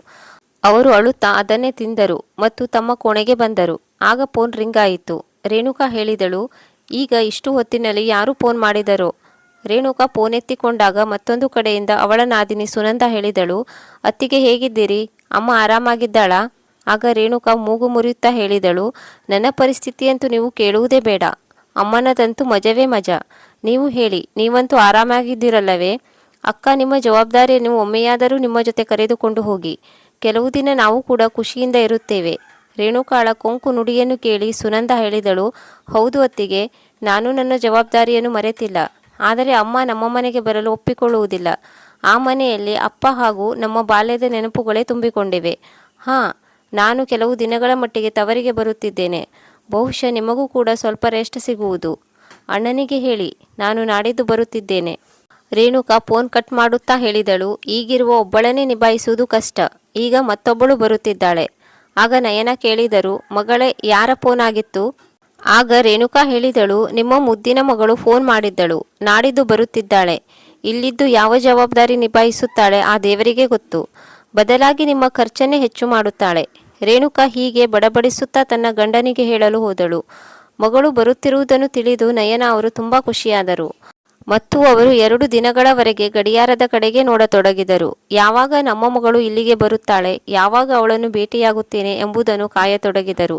ಅವರು ಅಳುತ್ತಾ ಅದನ್ನೇ ತಿಂದರು ಮತ್ತು ತಮ್ಮ ಕೋಣೆಗೆ ಬಂದರು. ಆಗ ಫೋನ್ ರಿಂಗ್ ಆಯಿತು. ರೇಣುಕಾ ಹೇಳಿದಳು, ಈಗ ಇಷ್ಟು ಹೊತ್ತಿನಲ್ಲಿ ಯಾರು ಫೋನ್ ಮಾಡಿದರೋ? ರೇಣುಕಾ ಫೋನ್ ಎತ್ತಿಕೊಂಡಾಗ ಮತ್ತೊಂದು ಕಡೆಯಿಂದ ಅವಳ ನಾದಿನಿ ಸುನಂದ ಹೇಳಿದಳು, ಅತ್ತಿಗೆ ಹೇಗಿದ್ದೀರಿ? ಅಮ್ಮ ಆರಾಮಾಗಿದ್ದಾಳಾ? ಆಗ ರೇಣುಕಾ ಮೂಗು ಮುರಿಯುತ್ತಾ ಹೇಳಿದಳು, ನನ್ನ ಪರಿಸ್ಥಿತಿಯಂತೂ ನೀವು ಕೇಳುವುದೇ ಬೇಡ. ಅಮ್ಮನದಂತೂ ಮಜವೇ ಮಜಾ. ನೀವು ಹೇಳಿ, ನೀವಂತೂ ಆರಾಮಾಗಿದ್ದೀರಲ್ಲವೇ? ಅಕ್ಕ, ನಿಮ್ಮ ಜವಾಬ್ದಾರಿಯನ್ನು ಒಮ್ಮೆಯಾದರೂ ನಿಮ್ಮ ಜೊತೆ ಕರೆದುಕೊಂಡು ಹೋಗಿ. ಕೆಲವು ದಿನ ನಾವು ಕೂಡ ಖುಷಿಯಿಂದ ಇರುತ್ತೇವೆ. ರೇಣುಕಾಳ ಕೊಂಕು ನುಡಿಯನ್ನು ಕೇಳಿ ಸುನಂದ ಹೇಳಿದಳು, ಹೌದು ಅತ್ತಿಗೆ, ನಾನು ನನ್ನ ಜವಾಬ್ದಾರಿಯನ್ನು ಮರೆತಿಲ್ಲ. ಆದರೆ ಅಮ್ಮ ನಮ್ಮ ಮನೆಗೆ ಬರಲು ಒಪ್ಪಿಕೊಳ್ಳುವುದಿಲ್ಲ. ಆ ಮನೆಯಲ್ಲಿ ಅಪ್ಪ ಹಾಗೂ ನಮ್ಮ ಬಾಲ್ಯದ ನೆನಪುಗಳೇ ತುಂಬಿಕೊಂಡಿವೆ. ಹಾಂ, ನಾನು ಕೆಲವು ದಿನಗಳ ಮಟ್ಟಿಗೆ ತವರಿಗೆ ಬರುತ್ತಿದ್ದೇನೆ. ಬಹುಶಃ ನಿಮಗೂ ಕೂಡ ಸ್ವಲ್ಪ ರೆಸ್ಟ್ ಸಿಗುವುದು. ಅಣ್ಣನಿಗೆ ಹೇಳಿ, ನಾನು ನಾಡಿದ್ದು ಬರುತ್ತಿದ್ದೇನೆ. ರೇಣುಕಾ ಫೋನ್ ಕಟ್ ಮಾಡುತ್ತಾ ಹೇಳಿದಳು, ಈಗಿರುವ ಒಬ್ಬಳನ್ನೇ ನಿಭಾಯಿಸುವುದು ಕಷ್ಟ. ಈಗ ಮತ್ತೊಬ್ಬಳು ಬರುತ್ತಿದ್ದಾಳೆ. ಆಗ ನಯನ ಕೇಳಿದರು, ಮಗಳೇ, ಯಾರ ಫೋನ್ ಆಗಿತ್ತು? ಆಗ ರೇಣುಕಾ ಹೇಳಿದಳು, ನಿಮ್ಮ ಮುದ್ದಿನ ಮಗಳು ಫೋನ್ ಮಾಡಿದ್ದಳು, ನಾಡಿದ್ದು ಬರುತ್ತಿದ್ದಾಳೆ, ಇಲ್ಲಿದ್ದು ಯಾವ ಜವಾಬ್ದಾರಿ ನಿಭಾಯಿಸುತ್ತಾಳೆ ಆ ದೇವರಿಗೆ ಗೊತ್ತು, ಬದಲಾಗಿ ನಿಮ್ಮ ಖರ್ಚನ್ನೇ ಹೆಚ್ಚು ಮಾಡುತ್ತಾಳೆ. ರೇಣುಕಾ ಹೀಗೆ ಬಡಬಡಿಸುತ್ತಾ ತನ್ನ ಗಂಡನಿಗೆ ಹೇಳಲು ಹೋದಳು, ಮಗಳು ಬರುತ್ತಿರುವುದನ್ನು ತಿಳಿದು ನಯನ ಅವರು ತುಂಬಾ ಖುಷಿಯಾದರು, ಮತ್ತು ಅವರು ಎರಡು ದಿನಗಳವರೆಗೆ ಗಡಿಯಾರದ ಕಡೆಗೆ ನೋಡತೊಡಗಿದರು, ಯಾವಾಗ ನಮ್ಮ ಮಗಳು ಇಲ್ಲಿಗೆ ಬರುತ್ತಾಳೆ, ಯಾವಾಗ ಅವಳನ್ನು ಭೇಟಿಯಾಗುತ್ತೇನೆ ಎಂಬುದನ್ನು ಕಾಯತೊಡಗಿದರು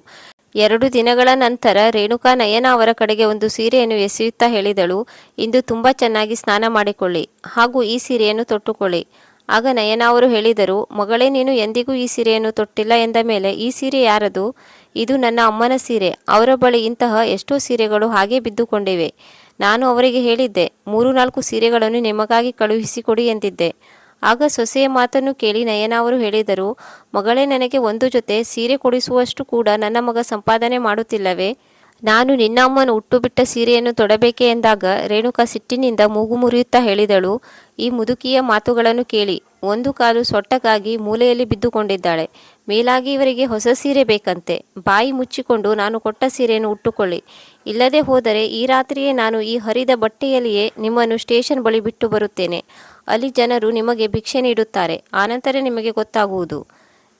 ಎರಡು ದಿನಗಳ ನಂತರ ರೇಣುಕಾ ನಯನ ಅವರ ಕಡೆಗೆ ಒಂದು ಸೀರೆಯನ್ನು ಎಸೆಯುತ್ತಾ ಹೇಳಿದಳು. ಇಂದು ತುಂಬ ಚೆನ್ನಾಗಿ ಸ್ನಾನ ಮಾಡಿಕೊಳ್ಳಿ ಹಾಗೂ ಈ ಸೀರೆಯನ್ನು ತೊಟ್ಟುಕೊಳ್ಳಿ. ಆಗ ನಯನ ಅವರು ಹೇಳಿದರು, ಮಗಳೇ, ನೀನು ಎಂದಿಗೂ ಈ ಸೀರೆಯನ್ನು ತೊಟ್ಟಿಲ್ಲ ಎಂದ ಮೇಲೆ ಈ ಸೀರೆ ಯಾರದು? ಇದು ನನ್ನ ಅಮ್ಮನ ಸೀರೆ. ಅವರ ಬಳಿ ಇಂತಹ ಎಷ್ಟೋ ಸೀರೆಗಳು ಹಾಗೆ ಬಿದ್ದುಕೊಂಡಿವೆ. ನಾನು ಅವರಿಗೆ ಹೇಳಿದ್ದೆ, ಮೂರು ನಾಲ್ಕು ಸೀರೆಗಳನ್ನು ನಿಮಗಾಗಿ ಕಳುಹಿಸಿಕೊಡಿ ಎಂದಿದ್ದೆ. ಆಗ ಸೊಸೆಯ ಮಾತನ್ನು ಕೇಳಿ ನಯನ ಅವರು ಹೇಳಿದರು, ಮಗಳೇ, ನನಗೆ ಒಂದು ಜೊತೆ ಸೀರೆ ಕೊಡಿಸುವಷ್ಟು ಕೂಡ ನನ್ನ ಮಗ ಸಂಪಾದನೆ ಮಾಡುತ್ತಿಲ್ಲವೇ? ನಾನು ನಿನ್ನ ಅಮ್ಮನ ಉಟ್ಟು ಬಿಟ್ಟ ಸೀರೆಯನ್ನು ತೊಡಬೇಕೆ ಎಂದಾಗ ರೇಣುಕಾ ಸಿಟ್ಟಿನಿಂದ ಮೂಗು ಮುರಿಯುತ್ತಾ ಹೇಳಿದಳು. ಈ ಮುದುಕಿಯ ಮಾತುಗಳನ್ನು ಕೇಳಿ ಒಂದು ಕಾಲು ಸೊಟ್ಟಕ್ಕಾಗಿ ಮೂಲೆಯಲ್ಲಿ ಬಿದ್ದುಕೊಂಡಿದ್ದಾಳೆ. ಮೇಲಾಗಿ ಇವರಿಗೆ ಹೊಸ ಸೀರೆ ಬೇಕಂತೆ. ಬಾಯಿ ಮುಚ್ಚಿಕೊಂಡು ನಾನು ಕೊಟ್ಟ ಸೀರೆಯನ್ನು ಉಟ್ಟುಕೊಳ್ಳಿ. ಇಲ್ಲದೆ ಹೋದರೆ ಈ ರಾತ್ರಿಯೇ ನಾನು ಈ ಹರಿದ ಬಟ್ಟೆಯಲ್ಲಿಯೇ ನಿಮ್ಮನ್ನು ಸ್ಟೇಷನ್ ಬಳಿ ಬಿಟ್ಟು ಬರುತ್ತೇನೆ. ಅಲ್ಲಿ ಜನರು ನಿಮಗೆ ಭಿಕ್ಷೆ ನೀಡುತ್ತಾರೆ, ಆನಂತರ ನಿಮಗೆ ಗೊತ್ತಾಗುವುದು.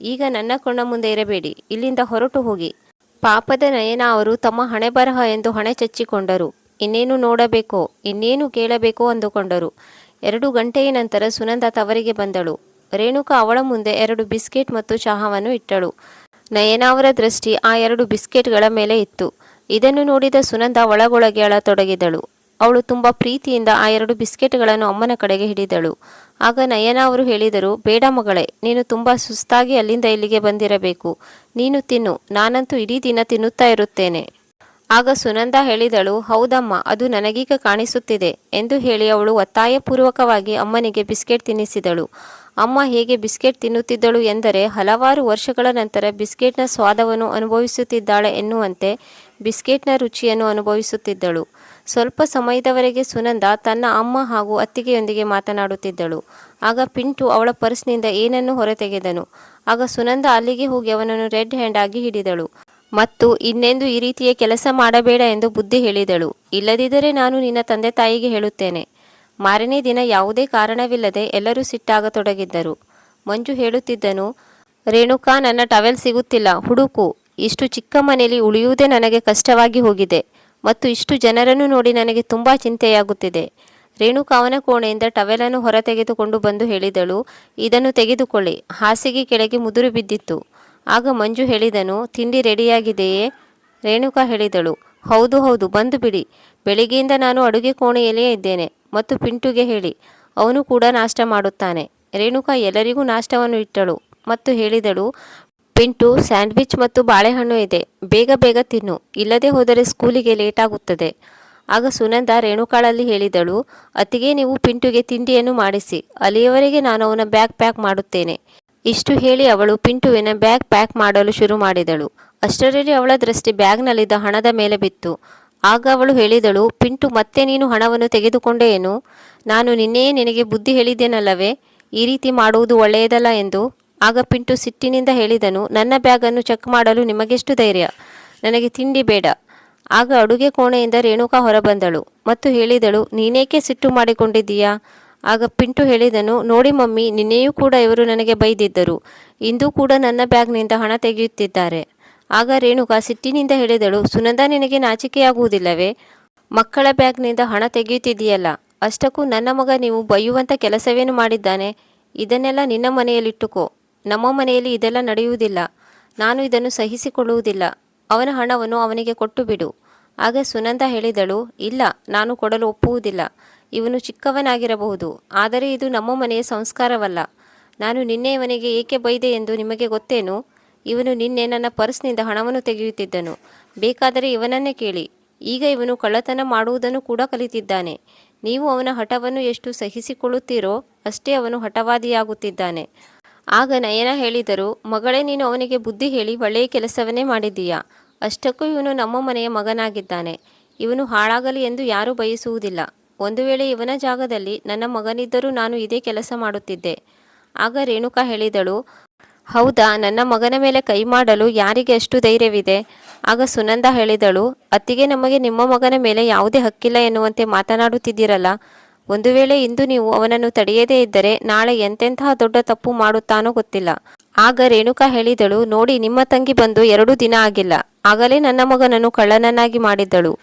ಈಗ ನನ್ನ ಕಣ್ಣ ಮುಂದೆ ಇರಬೇಡಿ, ಇಲ್ಲಿಂದ ಹೊರಟು ಹೋಗಿ. ಪಾಪದ ನಯನ ಅವರು ತಮ್ಮ ಹಣೆ ಬರಹ ಎಂದು ಹಣೆ ಚಚ್ಚಿಕೊಂಡರು. ಇನ್ನೇನು ನೋಡಬೇಕೋ, ಇನ್ನೇನು ಕೇಳಬೇಕೋ ಅಂದುಕೊಂಡರು. ಎರಡು ಗಂಟೆಯ ನಂತರ ಸುನಂದ ತವರಿಗೆ ಬಂದಳು. ರೇಣುಕಾ ಅವಳ ಮುಂದೆ ಎರಡು ಬಿಸ್ಕೆಟ್ ಮತ್ತು ಚಹಾವನ್ನು ಇಟ್ಟಳು. ನಯನ ಅವರ ದೃಷ್ಟಿ ಆ ಎರಡು ಬಿಸ್ಕೆಟ್ಗಳ ಮೇಲೆ ಇತ್ತು. ಇದನ್ನು ನೋಡಿದ ಸುನಂದ ಒಳಗೊಳಗೆ ಅಳತೊಡಗಿದಳು. ಅವಳು ತುಂಬ ಪ್ರೀತಿಯಿಂದ ಆ ಎರಡು ಬಿಸ್ಕೆಟ್ಗಳನ್ನು ಅಮ್ಮನ ಕಡೆಗೆ ಹಿಡಿದಳು. ಆಗ ನಯನ ಅವರು ಹೇಳಿದರು, ಬೇಡ ಮಗಳೇ, ನೀನು ತುಂಬ ಸುಸ್ತಾಗಿ ಅಲ್ಲಿಂದ ಇಲ್ಲಿಗೆ ಬಂದಿರಬೇಕು. ನೀನು ತಿನ್ನು, ನಾನಂತೂ ಇಡೀ ದಿನ ತಿನ್ನುತ್ತಾ ಇರುತ್ತೇನೆ. ಆಗ ಸುನಂದ ಹೇಳಿದಳು, ಹೌದಮ್ಮ, ಅದು ನನಗೀಗ ಕಾಣಿಸುತ್ತಿದೆ ಎಂದು ಹೇಳಿ ಅವಳು ಒತ್ತಾಯಪೂರ್ವಕವಾಗಿ ಅಮ್ಮನಿಗೆ ಬಿಸ್ಕೆಟ್ ತಿನ್ನಿಸಿದಳು. ಅಮ್ಮ ಹೇಗೆ ಬಿಸ್ಕೆಟ್ ತಿನ್ನುತ್ತಿದ್ದಳು ಎಂದರೆ, ಹಲವಾರು ವರ್ಷಗಳ ನಂತರ ಬಿಸ್ಕೆಟ್ನ ಸ್ವಾದವನ್ನು ಅನುಭವಿಸುತ್ತಿದ್ದಾಳೆ ಎನ್ನುವಂತೆ ಬಿಸ್ಕೆಟ್ನ ರುಚಿಯನ್ನು ಅನುಭವಿಸುತ್ತಿದ್ದಳು. ಸ್ವಲ್ಪ ಸಮಯದವರೆಗೆ ಸುನಂದ ತನ್ನ ಅಮ್ಮ ಹಾಗೂ ಅತ್ತಿಗೆಯೊಂದಿಗೆ ಮಾತನಾಡುತ್ತಿದ್ದಳು. ಆಗ ಪಿಂಟು ಅವಳ ಪರ್ಸ್ನಿಂದ ಏನನ್ನು ಹೊರತೆಗೆದನು. ಆಗ ಸುನಂದ ಅಲ್ಲಿಗೆ ಹೋಗಿ ಅವನನ್ನು ರೆಡ್ ಹ್ಯಾಂಡ್ ಆಗಿ ಹಿಡಿದಳು. ಮತ್ತು ಇನ್ನೆಂದು ಈ ರೀತಿಯ ಕೆಲಸ ಮಾಡಬೇಡ ಎಂದು ಬುದ್ಧಿ ಹೇಳಿದಳು. ಇಲ್ಲದಿದ್ದರೆ ನಾನು ನಿನ್ನ ತಂದೆ ತಾಯಿಗೆ ಹೇಳುತ್ತೇನೆ. ಮಾರನೇ ದಿನ ಯಾವುದೇ ಕಾರಣವಿಲ್ಲದೆ ಎಲ್ಲರೂ ಸಿಟ್ಟಾಗತೊಡಗಿದ್ದರು. ಮಂಜು ಹೇಳುತ್ತಿದ್ದನು, ರೇಣುಕಾ, ನನ್ನ ಟವೆಲ್ ಸಿಗುತ್ತಿಲ್ಲ. ಹುಡುಕು, ಇಷ್ಟು ಚಿಕ್ಕ ಮನೆಯಲ್ಲಿ ಉಳಿಯುವುದೇ ನನಗೆ ಕಷ್ಟವಾಗಿ ಹೋಗಿದೆ. ಮತ್ತು ಇಷ್ಟು ಜನರನ್ನು ನೋಡಿ ನನಗೆ ತುಂಬ ಚಿಂತೆಯಾಗುತ್ತಿದೆ. ರೇಣುಕಾ ಅವನ ಕೋಣೆಯಿಂದ ಟವೆಲನ್ನು ಹೊರ ತೆಗೆದುಕೊಂಡು ಬಂದು ಹೇಳಿದಳು, ಇದನ್ನು ತೆಗೆದುಕೊಳ್ಳಿ. ಹಾಸಿಗೆ ಕೆಳಗೆ ಮುದುರು ಬಿದ್ದಿತ್ತು. ಆಗ ಮಂಜು ಹೇಳಿದನು, ತಿಂಡಿ ರೆಡಿಯಾಗಿದೆಯೇ? ರೇಣುಕಾ ಹೇಳಿದಳು, ಹೌದು ಹೌದು, ಬಂದು ಬಿಡಿ. ಬೆಳಿಗ್ಗೆಯಿಂದ ನಾನು ಅಡುಗೆ ಕೋಣೆಯಲ್ಲೇ ಇದ್ದೇನೆ. ಮತ್ತು ಪಿಂಟುಗೆ ಹೇಳಿ, ಅವನು ಕೂಡ ನಾಷ್ಟ ಮಾಡುತ್ತಾನೆ. ರೇಣುಕಾ ಎಲ್ಲರಿಗೂ ನಾಷ್ಟವನ್ನು ಇಟ್ಟಳು ಮತ್ತು ಹೇಳಿದಳು ಪಿಂಟು, ಸ್ಯಾಂಡ್ವಿಚ್ ಮತ್ತು ಬಾಳೆಹಣ್ಣು ಇದೆ. ಬೇಗ ಬೇಗ ತಿನ್ನು. ಇಲ್ಲದೆ ಹೋದರೆ ಸ್ಕೂಲಿಗೆ ಲೇಟ್ ಆಗುತ್ತದೆ ಆಗ ಸುನಂದ ರೇಣುಕಾಳಲ್ಲಿ ಹೇಳಿದಳು ಅತಿಗೆ ನೀವು ಪಿಂಟುಗೆ ತಿಂಡಿಯನ್ನು ಮಾಡಿಸಿ. ಅಲ್ಲಿಯವರೆಗೆ ನಾನು ಅವನ ಬ್ಯಾಗ್ ಪ್ಯಾಕ್ ಮಾಡುತ್ತೇನೆ. ಇಷ್ಟು ಹೇಳಿ ಅವಳು ಪಿಂಟುವಿನ ಬ್ಯಾಗ್ ಪ್ಯಾಕ್ ಮಾಡಲು ಶುರು ಮಾಡಿದಳು. ಅಷ್ಟರಲ್ಲಿ ಅವಳ ದೃಷ್ಟಿ ಬ್ಯಾಗ್ನಲ್ಲಿದ್ದ ಹಣದ ಮೇಲೆ ಬಿತ್ತು. ಆಗ ಅವಳು ಹೇಳಿದಳು, ಪಿಂಟು, ಮತ್ತೆ ನೀನು ಹಣವನ್ನು ತೆಗೆದುಕೊಂಡೇನು ನಾನು ನಿನ್ನೆಯೇ ನಿನಗೆ ಬುದ್ಧಿ ಹೇಳಿದ್ದೇನಲ್ಲವೇ? ಈ ರೀತಿ ಮಾಡುವುದು ಒಳ್ಳೆಯದಲ್ಲ ಎಂದು. ಆಗ ಪಿಂಟು ಸಿಟ್ಟಿನಿಂದ ಹೇಳಿದನು, ನನ್ನ ಬ್ಯಾಗನ್ನು ಚೆಕ್ ಮಾಡಲು ನಿಮಗೆಷ್ಟು ಧೈರ್ಯ? ನನಗೆ ತಿಂಡಿ ಬೇಡ. ಆಗ ಅಡುಗೆ ಕೋಣೆಯಿಂದ ರೇಣುಕಾ ಹೊರಬಂದಳು ಮತ್ತು ಹೇಳಿದಳು, ನೀನೇಕೆ ಸಿಟ್ಟು ಮಾಡಿಕೊಂಡಿದ್ದೀಯಾ? ಆಗ ಪಿಂಟು ಹೇಳಿದನು, ನೋಡಿ ಮಮ್ಮಿ, ನಿನ್ನೆಯೂ ಕೂಡ ಇವರು ನನಗೆ ಬೈದಿದ್ದರು. ಇಂದೂ ಕೂಡ ನನ್ನ ಬ್ಯಾಗ್ನಿಂದ ಹಣ ತೆಗೆಯುತ್ತಿದ್ದಾರೆ. ಆಗ ರೇಣುಕಾ ಸಿಟ್ಟಿನಿಂದ ಹೇಳಿದಳು, ಸುನಂದ, ನಿನಗೆ ನಾಚಿಕೆಯಾಗುವುದಿಲ್ಲವೇ? ಮಕ್ಕಳ ಬ್ಯಾಗ್ನಿಂದ ಹಣ ತೆಗೆಯುತ್ತಿದೆಯಲ್ಲ ಅಷ್ಟಕ್ಕೂ ನನ್ನ ಮಗ ನೀವು ಬೈಯುವಂಥ ಕೆಲಸವೇನು ಮಾಡಿದ್ದಾನೆ? ಇದನ್ನೆಲ್ಲ ನಿನ್ನ ಮನೆಯಲ್ಲಿಟ್ಟುಕೋ. ನಮ್ಮ ಮನೆಯಲ್ಲಿ ಇದೆಲ್ಲ ನಡೆಯುವುದಿಲ್ಲ. ನಾನು ಇದನ್ನು ಸಹಿಸಿಕೊಳ್ಳುವುದಿಲ್ಲ. ಅವನ ಹಣವನ್ನು ಅವನಿಗೆ ಕೊಟ್ಟು ಬಿಡು ಆಗ ಸುನಂದ ಹೇಳಿದಳು, ಇಲ್ಲ, ನಾನು ಕೊಡಲು ಒಪ್ಪುವುದಿಲ್ಲ. ಇವನು ಚಿಕ್ಕವನಾಗಿರಬಹುದು, ಆದರೆ ಇದು ನಮ್ಮ ಮನೆಯ ಸಂಸ್ಕಾರವಲ್ಲ. ನಾನು ನಿನ್ನೆ ಇವನಿಗೆ ಏಕೆ ಬೈದೆ ಎಂದು ನಿಮಗೆ ಗೊತ್ತೇನು? ಇವನು ನಿನ್ನೆ ನನ್ನ ಪರ್ಸ್ನಿಂದ ಹಣವನ್ನು ತೆಗೆಯುತ್ತಿದ್ದನು. ಬೇಕಾದರೆ ಇವನನ್ನೇ ಕೇಳಿ. ಈಗ ಇವನು ಕಳ್ಳತನ ಮಾಡುವುದನ್ನು ಕೂಡ ಕಲಿತಿದ್ದಾನೆ. ನೀವು ಅವನ ಹಠವನ್ನು ಎಷ್ಟು ಸಹಿಸಿಕೊಳ್ಳುತ್ತೀರೋ, ಅಷ್ಟೇ ಅವನು ಹಠವಾದಿಯಾಗುತ್ತಿದ್ದಾನೆ. ಆಗ ನಯನ ಹೇಳಿದರು, ಮಗಳೇ, ನೀನು ಅವನಿಗೆ ಬುದ್ಧಿ ಹೇಳಿ, ಒಳ್ಳೆಯ ಕೆಲಸವನ್ನೇ ಮಾಡಿದ್ದೀಯಾ? ಅಷ್ಟಕ್ಕೂ ಇವನು ನಮ್ಮ ಮನೆಯ ಮಗನಾಗಿದ್ದಾನೆ. ಇವನು ಹಾಳಾಗಲಿ ಎಂದು ಯಾರೂ ಬಯಸುವುದಿಲ್ಲ. ಒಂದು ವೇಳೆ ಇವನ ಜಾಗದಲ್ಲಿ ನನ್ನ ಮಗನಿದ್ದರೂ ನಾನು ಇದೇ ಕೆಲಸ ಮಾಡುತ್ತಿದ್ದೆ. ಆಗ ರೇಣುಕಾ ಹೇಳಿದಳು, ಹೌದಾ, ನನ್ನ ಮಗನ ಮೇಲೆ ಕೈ ಮಾಡಲು ಯಾರಿಗೆ ಅಷ್ಟು ಧೈರ್ಯವಿದೆ? ಆಗ ಸುನಂದ ಹೇಳಿದಳು, ಅತ್ತಿಗೆ ನಮಗೆ ನಿಮ್ಮ ಮಗನ ಮೇಲೆ ಯಾವುದೇ ಹಕ್ಕಿಲ್ಲ ಎನ್ನುವಂತೆ ಮಾತನಾಡುತ್ತಿದ್ದೀರಲ್ಲ ಒಂದು ವೇಳೆ ಇಂದು ನೀವು ಅವನನ್ನು ತಡೆಯದೇ ಇದ್ದರೆ ನಾಳೆ ಎಂತೆಂತಹ ದೊಡ್ಡ ತಪ್ಪು ಮಾಡುತ್ತಾನೋ ಗೊತ್ತಿಲ್ಲ. ಆಗ ರೇಣುಕಾ ಹೇಳಿದಳು, ನೋಡಿ, ನಿಮ್ಮ ತಂಗಿ ಬಂದು ಎರಡು ದಿನ ಆಗಿಲ್ಲ. ಆಗಲೇ ನನ್ನ ಮಗನನ್ನು ಕಳ್ಳನನ್ನಾಗಿ ಮಾಡಿದ್ದಳು.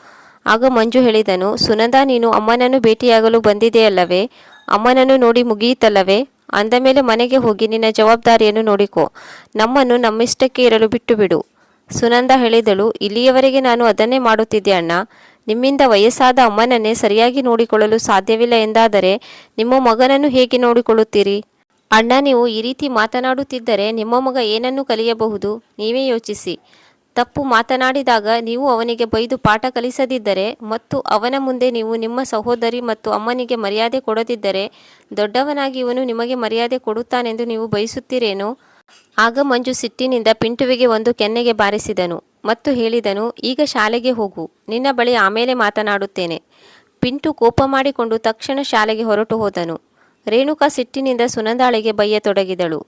ಆಗ ಮಂಜು ಹೇಳಿದನು, ಸುನಂದ, ನೀನು ಅಮ್ಮನನ್ನು ಭೇಟಿಯಾಗಲು ಬಂದಿದೆಯಲ್ಲವೇ ಅಮ್ಮನನ್ನು ನೋಡಿ ಮುಗಿಯಿತಲ್ಲವೇ? ಅಂದ ಮೇಲೆ ಮನೆಗೆ ಹೋಗಿ ನಿನ್ನ ಜವಾಬ್ದಾರಿಯನ್ನು ನೋಡಿಕೊ. ನಮ್ಮನ್ನು ನಮ್ಮಿಷ್ಟಕ್ಕೆ ಇರಲು ಬಿಟ್ಟು ಬಿಡು. ಸುನಂದ ಹೇಳಿದಳು, ಇಲ್ಲಿಯವರೆಗೆ ನಾನು ಅದನ್ನೇ ಮಾಡುತ್ತಿದ್ದೆ ಅಣ್ಣ. ನಿಮ್ಮಿಂದ ವಯಸ್ಸಾದ ಅಮ್ಮನನ್ನೇ ಸರಿಯಾಗಿ ನೋಡಿಕೊಳ್ಳಲು ಸಾಧ್ಯವಿಲ್ಲ ಎಂದಾದರೆ ನಿಮ್ಮ ಮಗನನ್ನು ಹೇಗೆ ನೋಡಿಕೊಳ್ಳುತ್ತೀರಿ? ಅಣ್ಣ, ನೀವು ಈ ರೀತಿ ಮಾತನಾಡುತ್ತಿದ್ದರೆ ನಿಮ್ಮ ಮಗ ಏನನ್ನು ಕಲಿಯಬಹುದು? ನೀವೇ ಯೋಚಿಸಿ. ತಪ್ಪು ಮಾತನಾಡಿದಾಗ ನೀವು ಅವನಿಗೆ ಬೈದು ಪಾಠ ಕಲಿಸದಿದ್ದರೆ ಮತ್ತು ಅವನ ಮುಂದೆ ನೀವು ನಿಮ್ಮ ಸಹೋದರಿ ಮತ್ತು ಅಮ್ಮನಿಗೆ ಮರ್ಯಾದೆ ಕೊಡದಿದ್ದರೆ ದೊಡ್ಡವನಾಗಿ ಇವನು ನಿಮಗೆ ಮರ್ಯಾದೆ ಕೊಡುತ್ತಾನೆಂದು ನೀವು ಬಯಸುತ್ತೀರೇನು? ಆಗ ಮಂಜು ಸಿಟ್ಟಿನಿಂದ ಪಿಂಟುವಿಗೆ ಒಂದು ಕೆನ್ನೆಗೆ ಬಾರಿಸಿದನು ಮತ್ತು ಹೇಳಿದನು, ಈಗ ಶಾಲೆಗೆ ಹೋಗು, ನಿನ್ನ ಬಳಿ ಆಮೇಲೆ ಮಾತನಾಡುತ್ತೇನೆ. ಪಿಂಟು ಕೋಪ ಮಾಡಿಕೊಂಡು ತಕ್ಷಣ ಶಾಲೆಗೆ ಹೊರಟು ಹೋದನು. ರೇಣುಕಾ ಸಿಟ್ಟಿನಿಂದ ಸುನಂದಾಳಿಗೆ ಬಯ್ಯತೊಡಗಿದಳು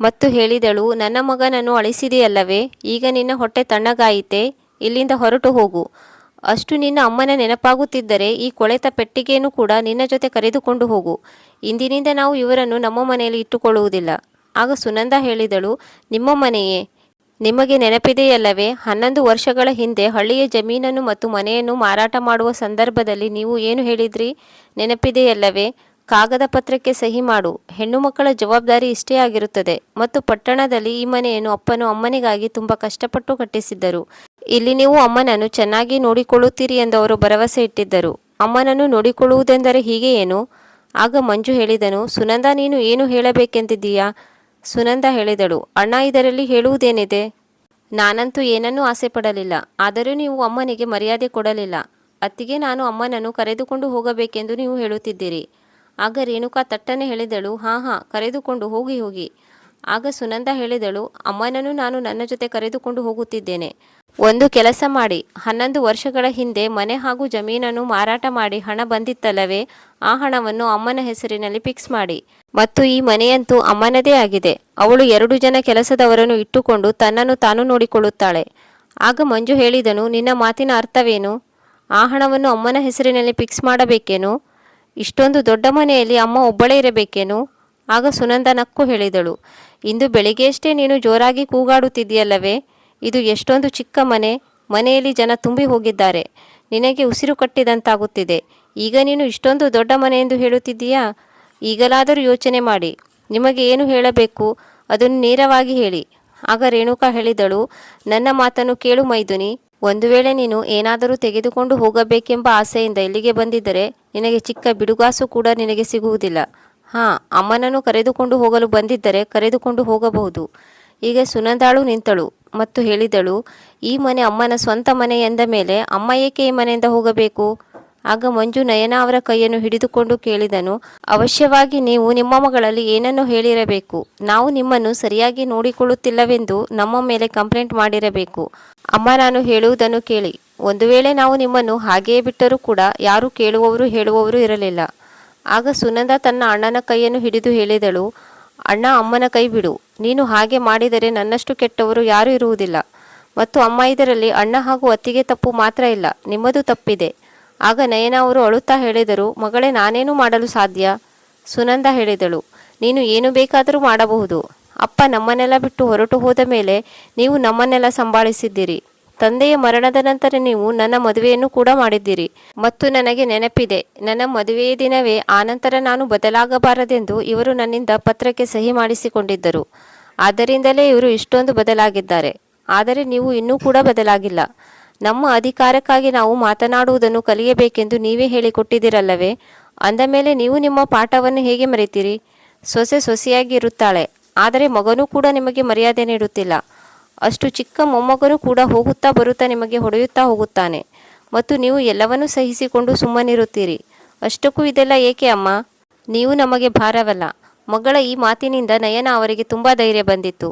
ಮತ್ತು ಹೇಳಿದಳು, ನನ್ನ ಮಗನನ್ನು ಅಳಿಸಿದೆಯಲ್ಲವೇ, ಈಗ ನಿನ್ನ ಹೊಟ್ಟೆ ತಣ್ಣಗಾಯಿತೆ, ಇಲ್ಲಿಂದ ಹೊರಟು ಹೋಗು. ಅಷ್ಟು ನಿನ್ನ ಅಮ್ಮನ ನೆನಪಾಗುತ್ತಿದ್ದರೆ ಈ ಕೊಳೆತ ಪೆಟ್ಟಿಗೆಯನ್ನು ಕೂಡ ನಿನ್ನ ಜೊತೆ ಕರೆದುಕೊಂಡು ಹೋಗು. ಇಂದಿನಿಂದ ನಾವು ಇವರನ್ನು ನಮ್ಮ ಮನೆಯಲ್ಲಿ ಇಟ್ಟುಕೊಳ್ಳುವುದಿಲ್ಲ. ಆಗ ಸುನಂದ ಹೇಳಿದಳು, ನಿಮ್ಮ ಮನೆಯೇ? ನಿಮಗೆ ನೆನಪಿದೆಯಲ್ಲವೇ, ಹನ್ನೊಂದು ವರ್ಷಗಳ ಹಿಂದೆ ಹಳ್ಳಿಯ ಜಮೀನನ್ನು ಮತ್ತು ಮನೆಯನ್ನು ಮಾರಾಟ ಮಾಡುವ ಸಂದರ್ಭದಲ್ಲಿ ನೀವು ಏನು ಹೇಳಿದ್ರಿ? ನೆನಪಿದೆಯಲ್ಲವೇ, ಕಾಗದ ಪತ್ರಕ್ಕೆ ಸಹಿ ಮಾಡು, ಹೆಣ್ಣು ಮಕ್ಕಳ ಜವಾಬ್ದಾರಿ ಇಷ್ಟೇ ಆಗಿರುತ್ತದೆ ಮತ್ತು ಪಟ್ಟಣದಲ್ಲಿ ಈ ಮನೆಯನ್ನು ಅಪ್ಪನು ಅಮ್ಮನಿಗಾಗಿ ತುಂಬ ಕಷ್ಟಪಟ್ಟು ಕಟ್ಟಿಸಿದ್ದರು. ಇಲ್ಲಿ ನೀವು ಅಮ್ಮನನ್ನು ಚೆನ್ನಾಗಿ ನೋಡಿಕೊಳ್ಳುತ್ತೀರಿ ಎಂದು ಅವರು ಭರವಸೆ ಇಟ್ಟಿದ್ದರು. ಅಮ್ಮನನ್ನು ನೋಡಿಕೊಳ್ಳುವುದೆಂದರೆ ಹೀಗೆ ಏನು? ಆಗ ಮಂಜು ಹೇಳಿದನು, ಸುನಂದ ನೀನು ಏನು ಹೇಳಬೇಕೆಂದಿದ್ದೀಯಾ? ಸುನಂದ ಹೇಳಿದಳು, ಅಣ್ಣ, ಇದರಲ್ಲಿ ಹೇಳುವುದೇನಿದೆ? ನಾನಂತೂ ಏನನ್ನೂ ಆಸೆ ಪಡಲಿಲ್ಲ ಆದರೂ ನೀವು ಅಮ್ಮನಿಗೆ ಮರ್ಯಾದೆ ಕೊಡಲಿಲ್ಲ. ಅತ್ತಿಗೆ ನಾನು ಅಮ್ಮನನ್ನು ಕರೆದುಕೊಂಡು ಹೋಗಬೇಕೆಂದು ನೀವು ಹೇಳುತ್ತಿದ್ದೀರಿ. ಆಗ ರೇಣುಕಾ ತಟ್ಟನೆ ಹೇಳಿದಳು, ಹಾಂ ಹಾಂ, ಕರೆದುಕೊಂಡು ಹೋಗಿ ಹೋಗಿ. ಆಗ ಸುನಂದ ಹೇಳಿದಳು, ಅಮ್ಮನನ್ನು ನಾನು ನನ್ನ ಜೊತೆ ಕರೆದುಕೊಂಡು ಹೋಗುತ್ತಿದ್ದೇನೆ. ಒಂದು ಕೆಲಸ ಮಾಡಿ. ಹನ್ನೊಂದು ವರ್ಷಗಳ ಹಿಂದೆ ಮನೆ ಹಾಗೂ ಜಮೀನನ್ನು ಮಾರಾಟ ಮಾಡಿ ಹಣ ಬಂದಿತ್ತಲ್ಲವೇ, ಆ ಹಣವನ್ನು ಅಮ್ಮನ ಹೆಸರಿನಲ್ಲಿ ಫಿಕ್ಸ್ ಮಾಡಿ. ಮತ್ತು ಈ ಮನೆಯಂತೂ ಅಮ್ಮನದೇ ಆಗಿದೆ. ಅವಳು ಎರಡು ಜನ ಕೆಲಸದವರನ್ನು ಇಟ್ಟುಕೊಂಡು ತನ್ನನ್ನು ತಾನು ನೋಡಿಕೊಳ್ಳುತ್ತಾಳೆ. ಆಗ ಮಂಜು ಹೇಳಿದನು, ನಿನ್ನ ಮಾತಿನ ಅರ್ಥವೇನು? ಆ ಹಣವನ್ನು ಅಮ್ಮನ ಹೆಸರಿನಲ್ಲಿ ಫಿಕ್ಸ್ ಮಾಡಬೇಕೇನು? ಇಷ್ಟೊಂದು ದೊಡ್ಡ ಮನೆಯಲ್ಲಿ ಅಮ್ಮ ಒಬ್ಬಳೇ ಇರಬೇಕೇನು? ಆಗ ಸುನಂದ ನಕ್ಕು ಹೇಳಿದಳು, ಇಂದು ಬೆಳಿಗ್ಗೆಯಷ್ಟೇ ನೀನು ಜೋರಾಗಿ ಕೂಗಾಡುತ್ತಿದ್ದೀಯಲ್ಲವೇ? ಇದು ಎಷ್ಟೊಂದು ಚಿಕ್ಕ ಮನೆ, ಮನೆಯಲ್ಲಿ ಜನ ತುಂಬಿ ಹೋಗಿದ್ದಾರೆ. ನಿನಗೆ ಉಸಿರು ಕಟ್ಟಿದಂತಾಗುತ್ತಿದೆ. ಈಗ ನೀನು ಇಷ್ಟೊಂದು ದೊಡ್ಡ ಮನೆ ಎಂದು ಹೇಳುತ್ತಿದ್ದೀಯಾ? ಈಗಲಾದರೂ ಯೋಚನೆ ಮಾಡಿ. ನಿಮಗೆ ಏನು ಹೇಳಬೇಕು? ಅದನ್ನು ನೇರವಾಗಿ ಹೇಳಿ. ಆಗ ರೇಣುಕಾ ಹೇಳಿದಳು, ನನ್ನ ಮಾತನ್ನು ಕೇಳು ಮೈದುನಿ. ಒಂದು ವೇಳೆ ನೀನು ಏನಾದರೂ ತೆಗೆದುಕೊಂಡು ಹೋಗಬೇಕೆಂಬ ಆಸೆಯಿಂದ ಇಲ್ಲಿಗೆ ಬಂದಿದ್ದರೆ ನಿನಗೆ ಚಿಕ್ಕ ಬಿಡುಗಾಸು ಕೂಡ ನಿನಗೆ ಸಿಗುವುದಿಲ್ಲ. ಹಾಂ, ಅಮ್ಮನನ್ನು ಕರೆದುಕೊಂಡು ಹೋಗಲು ಬಂದಿದ್ದರೆ ಕರೆದುಕೊಂಡು ಹೋಗಬಹುದು. ಈಗ ಸುನಂದಾಳು ನಿಂತಳು ಮತ್ತು ಹೇಳಿದಳು, ಈ ಮನೆ ಅಮ್ಮನ ಸ್ವಂತ ಮನೆ ಎಂದ ಮೇಲೆ ಅಮ್ಮ ಏಕೆ ಈ ಮನೆಯಿಂದ ಹೋಗಬೇಕು? ಆಗ ಮಂಜು ನಯನ ಅವರ ಕೈಯನ್ನು ಹಿಡಿದುಕೊಂಡು ಕೇಳಿದನು, ಅವಶ್ಯವಾಗಿ ನೀವು ನಿಮ್ಮ ಮಗಳಲ್ಲಿ ಏನನ್ನು ಹೇಳಿರಬೇಕು? ನಾವು ನಿಮ್ಮನ್ನು ಸರಿಯಾಗಿ ನೋಡಿಕೊಳ್ಳುತ್ತಿಲ್ಲವೆಂದು ನಮ್ಮ ಮೇಲೆ ಕಂಪ್ಲೇಂಟ್ ಮಾಡಿರಬೇಕು. ಅಮ್ಮ, ನಾನು ಹೇಳುವುದನ್ನು ಕೇಳಿ. ಒಂದು ವೇಳೆ ನಾವು ನಿಮ್ಮನ್ನು ಹಾಗೆಯೇ ಬಿಟ್ಟರೂ ಕೂಡ ಯಾರು ಕೇಳುವವರು ಹೇಳುವವರು ಇರಲಿಲ್ಲ. ಆಗ ಸುನಂದ ತನ್ನ ಅಣ್ಣನ ಕೈಯನ್ನು ಹಿಡಿದು ಹೇಳಿದಳು, ಅಣ್ಣ, ಅಮ್ಮನ ಕೈ ಬಿಡು. ನೀನು ಹಾಗೆ ಮಾಡಿದರೆ ನನ್ನಷ್ಟು ಕೆಟ್ಟವರು ಯಾರೂ ಇರುವುದಿಲ್ಲ. ಮತ್ತು ಅಮ್ಮ ಇದರಲ್ಲಿ ಅಣ್ಣ ಹಾಗೂ ಅತ್ತಿಗೆ ತಪ್ಪು ಮಾತ್ರ ಇಲ್ಲ, ನಿಮ್ಮದು ತಪ್ಪಿದೆ. ಆಗ ನಯನ ಅವರು ಅಳುತ್ತಾ ಹೇಳಿದರು, ಮಗಳೇ, ನಾನೇನು ಮಾಡಲು ಸಾಧ್ಯ? ಸುನಂದ ಹೇಳಿದಳು, ನೀನು ಏನು ಬೇಕಾದರೂ ಮಾಡಬಹುದು. ಅಪ್ಪ ನಮ್ಮನ್ನೆಲ್ಲ ಬಿಟ್ಟು ಹೊರಟು ಹೋದ ಮೇಲೆ ನೀವು ನಮ್ಮನ್ನೆಲ್ಲ ಸಂಭಾಳಿಸಿದ್ದೀರಿ. ತಂದೆಯ ಮರಣದ ನಂತರ ನೀವು ನನ್ನ ಮದುವೆಯನ್ನು ಕೂಡ ಮಾಡಿದ್ದೀರಿ. ಮತ್ತು ನನಗೆ ನೆನಪಿದೆ, ನನ್ನ ಮದುವೆಯ ದಿನವೇ ಆನಂತರ ನಾನು ಬದಲಾಗಬಾರದೆಂದು ಇವರು ನನ್ನಿಂದ ಪತ್ರಕ್ಕೆ ಸಹಿ ಮಾಡಿಸಿಕೊಂಡಿದ್ದರು. ಆದ್ದರಿಂದಲೇ ಇವರು ಇಷ್ಟೊಂದು ಬದಲಾಗಿದ್ದಾರೆ. ಆದರೆ ನೀವು ಇನ್ನೂ ಕೂಡ ಬದಲಾಗಿಲ್ಲ. ನಮ್ಮ ಅಧಿಕಾರಕ್ಕಾಗಿ ನಾವು ಮಾತನಾಡುವುದನ್ನು ಕಲಿಯಬೇಕೆಂದು ನೀವೇ ಹೇಳಿಕೊಟ್ಟಿದ್ದೀರಲ್ಲವೇ? ಅಂದ ಮೇಲೆ ನೀವು ನಿಮ್ಮ ಪಾಠವನ್ನು ಹೇಗೆ ಮರೆತೀರಿ? ಸೊಸೆ ಸೊಸೆಯಾಗಿ ಇರುತ್ತಾಳೆ. ಆದರೆ ಮಗನೂ ಕೂಡ ನಿಮಗೆ ಮರ್ಯಾದೆ ನೀಡುತ್ತಿಲ್ಲ. ಅಷ್ಟು ಚಿಕ್ಕ ಮೊಮ್ಮಗನು ಕೂಡ ಹೋಗುತ್ತಾ ಬರುತ್ತಾ ನಿಮಗೆ ಹೊಡೆಯುತ್ತಾ ಹೋಗುತ್ತಾನೆ. ಮತ್ತು ನೀವು ಎಲ್ಲವನ್ನೂ ಸಹಿಸಿಕೊಂಡು ಸುಮ್ಮನಿರುತ್ತೀರಿ. ಅಷ್ಟಕ್ಕೂ ಇದೆಲ್ಲ ಏಕೆ ಅಮ್ಮ? ನೀವು ನಮಗೆ ಭಾರವಲ್ಲ. ಮಗಳ ಈ ಮಾತಿನಿಂದ ನಯನ ಅವರಿಗೆ ತುಂಬ ಧೈರ್ಯ ಬಂದಿತ್ತು.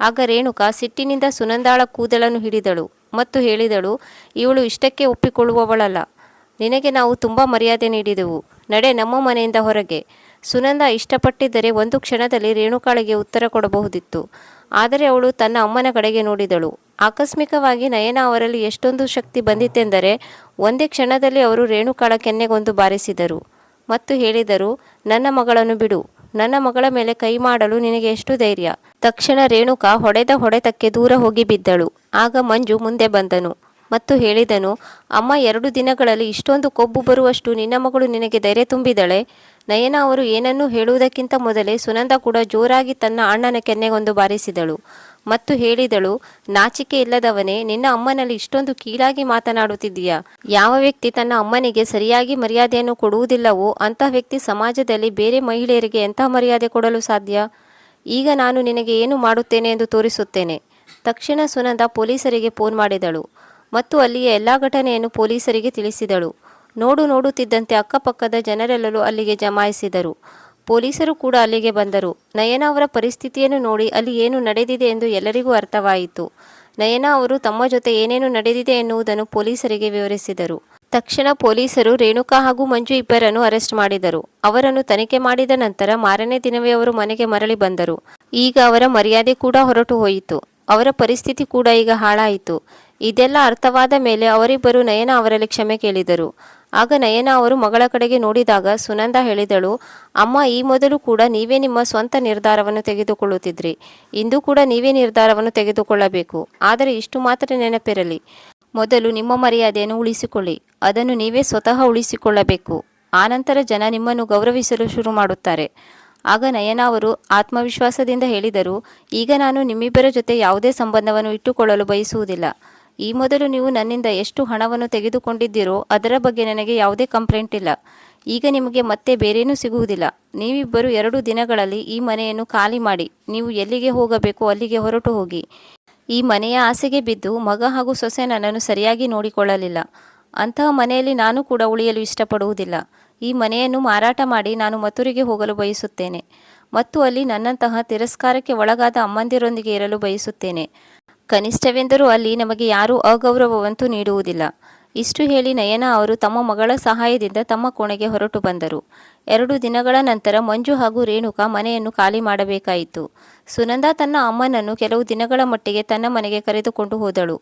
ಆಗ ರೇಣುಕಾ ಸಿಟ್ಟಿನಿಂದ ಸುನಂದಾಳ ಕೂದಲನ್ನು ಹಿಡಿದಳು ಮತ್ತು ಹೇಳಿದಳು, ಇವಳು ಇಷ್ಟಕ್ಕೆ ಒಪ್ಪಿಕೊಳ್ಳುವವಳಲ್ಲ. ನಿನಗೆ ನಾವು ತುಂಬ ಮರ್ಯಾದೆ ನೀಡಿದೆವು. ನಡೆ ನಮ್ಮ ಮನೆಯಿಂದ ಹೊರಗೆ. ಸುನಂದ ಇಷ್ಟಪಟ್ಟಿದ್ದರೆ ಒಂದು ಕ್ಷಣದಲ್ಲಿ ರೇಣುಕಾಳಿಗೆ ಉತ್ತರ ಕೊಡಬಹುದಿತ್ತು. ಆದರೆ ಅವಳು ತನ್ನ ಅಮ್ಮನ ಕಡೆಗೆ ನೋಡಿದಳು. ಆಕಸ್ಮಿಕವಾಗಿ ನಯನ ಅವರಲ್ಲಿ ಎಷ್ಟೊಂದು ಶಕ್ತಿ ಬಂದಿತ್ತೆಂದರೆ ಒಂದೇ ಕ್ಷಣದಲ್ಲಿ ಅವರು ರೇಣುಕಾಳ ಕೆನ್ನೆಗೊಂದು ಬಾರಿಸಿದರು ಮತ್ತು ಹೇಳಿದರು, ನನ್ನ ಮಗಳನ್ನು ಬಿಡು. ನನ್ನ ಮಗಳ ಮೇಲೆ ಕೈ ಮಾಡಲು ನಿನಗೆ ಎಷ್ಟು ಧೈರ್ಯ? ತಕ್ಷಣ ರೇಣುಕಾ ಹೊಡೆದ ಹೊಡೆತಕ್ಕೆ ದೂರ ಹೋಗಿ ಬಿದ್ದಳು. ಆಗ ಮಂಜು ಮುಂದೆ ಬಂದನು ಮತ್ತು ಹೇಳಿದನು, ಅಮ್ಮ, ಎರಡು ದಿನಗಳಲ್ಲಿ ಇಷ್ಟೊಂದು ಕೊಬ್ಬು ಬರುವಷ್ಟು ನಿನ್ನ ಮಗಳು ನಿನಗೆ ಧೈರ್ಯ ತುಂಬಿದಳೆ. ನಯನ ಅವರು ಏನನ್ನೂ ಹೇಳುವುದಕ್ಕಿಂತ ಮೊದಲೇ ಸುನಂದ ಕೂಡ ಜೋರಾಗಿ ತನ್ನ ಅಣ್ಣನ ಕೆನ್ನೆಗೊಂದು ಬಾರಿಸಿದಳು ಮತ್ತು ಹೇಳಿದಳು, ನಾಚಿಕೆ ಇಲ್ಲದವನೇ, ನಿನ್ನ ಅಮ್ಮನಲ್ಲಿ ಇಷ್ಟೊಂದು ಕೀಳಾಗಿ ಮಾತನಾಡುತ್ತಿದ್ದೀಯಾ? ಯಾವ ವ್ಯಕ್ತಿ ತನ್ನ ಅಮ್ಮನಿಗೆ ಸರಿಯಾಗಿ ಮರ್ಯಾದೆಯನ್ನು ಕೊಡುವುದಿಲ್ಲವೋ ಅಂತಹ ವ್ಯಕ್ತಿ ಸಮಾಜದಲ್ಲಿ ಬೇರೆ ಮಹಿಳೆಯರಿಗೆ ಎಂಥ ಮರ್ಯಾದೆ ಕೊಡಲು ಸಾಧ್ಯ? ಈಗ ನಾನು ನಿನಗೆ ಏನು ಮಾಡುತ್ತೇನೆ ಎಂದು ತೋರಿಸುತ್ತೇನೆ. ತಕ್ಷಣ ಸುನಂದ ಪೊಲೀಸರಿಗೆ ಫೋನ್ ಮಾಡಿದಳು ಮತ್ತು ಅಲ್ಲಿಯ ಎಲ್ಲ ಘಟನೆಯನ್ನು ಪೊಲೀಸರಿಗೆ ತಿಳಿಸಿದಳು. ನೋಡು ನೋಡುತ್ತಿದ್ದಂತೆ ಅಕ್ಕಪಕ್ಕದ ಜನರೆಲ್ಲರೂ ಅಲ್ಲಿಗೆ ಜಮಾಯಿಸಿದರು. ಪೊಲೀಸರು ಕೂಡ ಅಲ್ಲಿಗೆ ಬಂದರು. ನಯನ ಅವರ ಪರಿಸ್ಥಿತಿಯನ್ನು ನೋಡಿ ಅಲ್ಲಿ ಏನು ನಡೆದಿದೆ ಎಂದು ಎಲ್ಲರಿಗೂ ಅರ್ಥವಾಯಿತು. ನಯನ ಅವರು ತಮ್ಮ ಜೊತೆ ಏನೇನು ನಡೆದಿದೆ ಎನ್ನುವುದನ್ನು ಪೊಲೀಸರಿಗೆ ವಿವರಿಸಿದರು. ತಕ್ಷಣ ಪೊಲೀಸರು ರೇಣುಕಾ ಹಾಗೂ ಮಂಜು ಇಬ್ಬರನ್ನು ಅರೆಸ್ಟ್ ಮಾಡಿದರು. ಅವರನ್ನು ತನಿಖೆ ಮಾಡಿದ ನಂತರ ಮಾರನೇ ದಿನವೇ ಅವರು ಮನೆಗೆ ಮರಳಿ ಬಂದರು. ಈಗ ಅವರ ಮರ್ಯಾದೆ ಕೂಡ ಹೊರಟು ಹೋಯಿತು. ಅವರ ಪರಿಸ್ಥಿತಿ ಕೂಡ ಈಗ ಹಾಳಾಯಿತು. ಇದೆಲ್ಲ ಅರ್ಥವಾದ ಮೇಲೆ ಅವರಿಬ್ಬರು ನಯನ ಅವರಲ್ಲಿ ಕ್ಷಮೆ ಕೇಳಿದರು. ಆಗ ನಯನ ಅವರು ಮಗಳ ಕಡೆಗೆ ನೋಡಿದಾಗ ಸುನಂದ ಹೇಳಿದಳು, ಅಮ್ಮ, ಈ ಮೊದಲು ಕೂಡ ನೀವೇ ನಿಮ್ಮ ಸ್ವಂತ ನಿರ್ಧಾರವನ್ನು ತೆಗೆದುಕೊಳ್ಳುತ್ತಿದ್ರಿ. ಇಂದು ಕೂಡ ನೀವೇ ನಿರ್ಧಾರವನ್ನು ತೆಗೆದುಕೊಳ್ಳಬೇಕು. ಆದರೆ ಇಷ್ಟು ಮಾತ್ರ ನೆನಪಿರಲಿ. ಮೊದಲು ನಿಮ್ಮ ಮರ್ಯಾದೆಯನ್ನು ಉಳಿಸಿಕೊಳ್ಳಿ. ಅದನ್ನು ನೀವೇ ಸ್ವತಃ ಉಳಿಸಿಕೊಳ್ಳಬೇಕು. ಆನಂತರ ಜನ ನಿಮ್ಮನ್ನು ಗೌರವಿಸಲು ಶುರು ಮಾಡುತ್ತಾರೆ. ಆಗ ನಯನ ಅವರು ಆತ್ಮವಿಶ್ವಾಸದಿಂದ ಹೇಳಿದರು, ಈಗ ನಾನು ನಿಮ್ಮಿಬ್ಬರ ಜೊತೆ ಯಾವುದೇ ಸಂಬಂಧವನ್ನು ಇಟ್ಟುಕೊಳ್ಳಲು ಬಯಸುವುದಿಲ್ಲ. ಈ ಮೊದಲು ನೀವು ನನ್ನಿಂದ ಎಷ್ಟು ಹಣವನ್ನು ತೆಗೆದುಕೊಂಡಿದ್ದೀರೋ ಅದರ ಬಗ್ಗೆ ನನಗೆ ಯಾವುದೇ ಕಂಪ್ಲೇಂಟ್ ಇಲ್ಲ. ಈಗ ನಿಮಗೆ ಮತ್ತೆ ಬೇರೇನೂ ಸಿಗುವುದಿಲ್ಲ. ನೀವಿಬ್ಬರು ಎರಡು ದಿನಗಳಲ್ಲಿ ಈ ಮನೆಯನ್ನು ಖಾಲಿ ಮಾಡಿ, ನೀವು ಎಲ್ಲಿಗೆ ಹೋಗಬೇಕು ಅಲ್ಲಿಗೆ ಹೊರಟು ಹೋಗಿ. ಈ ಮನೆಯ ಆಸೆಗೆ ಬಿದ್ದು ಮಗ ಹಾಗೂ ಸೊಸೆ ನನ್ನನ್ನು ಸರಿಯಾಗಿ ನೋಡಿಕೊಳ್ಳಲಿಲ್ಲ. ಅಂತಹ ಮನೆಯಲ್ಲಿ ನಾನು ಕೂಡ ಉಳಿಯಲು ಇಷ್ಟಪಡುವುದಿಲ್ಲ. ಈ ಮನೆಯನ್ನು ಮಾರಾಟ ಮಾಡಿ ನಾನು ಮಥುರಿಗೆ ಹೋಗಲು ಬಯಸುತ್ತೇನೆ. ಮತ್ತು ಅಲ್ಲಿ ನನ್ನಂತಹ ತಿರಸ್ಕಾರಕ್ಕೆ ಒಳಗಾದ ಅಮ್ಮಂದಿರೊಂದಿಗೆ ಇರಲು ಬಯಸುತ್ತೇನೆ. ಕನಿಷ್ಠವೆಂದರೂ ಅಲ್ಲಿ ನಮಗೆ ಯಾರೂ ಅಗೌರವವಂತೂ ನೀಡುವುದಿಲ್ಲ. ಇಷ್ಟು ಹೇಳಿ ನಯನ ಅವರು ತಮ್ಮ ಮಗಳ ಸಹಾಯದಿಂದ ತಮ್ಮ ಕೋಣೆಗೆ ಹೊರಟು ಬಂದರು. ಎರಡು ದಿನಗಳ ನಂತರ ಮಂಜು ಹಾಗೂ ರೇಣುಕಾ ಮನೆಯನ್ನು ಖಾಲಿ ಮಾಡಬೇಕಾಯಿತು. ಸುನಂದ ತನ್ನ ಅಮ್ಮನನ್ನು ಕೆಲವು ದಿನಗಳ ಮಟ್ಟಿಗೆ ತನ್ನ ಮನೆಗೆ ಕರೆದುಕೊಂಡು ಹೋದಳು.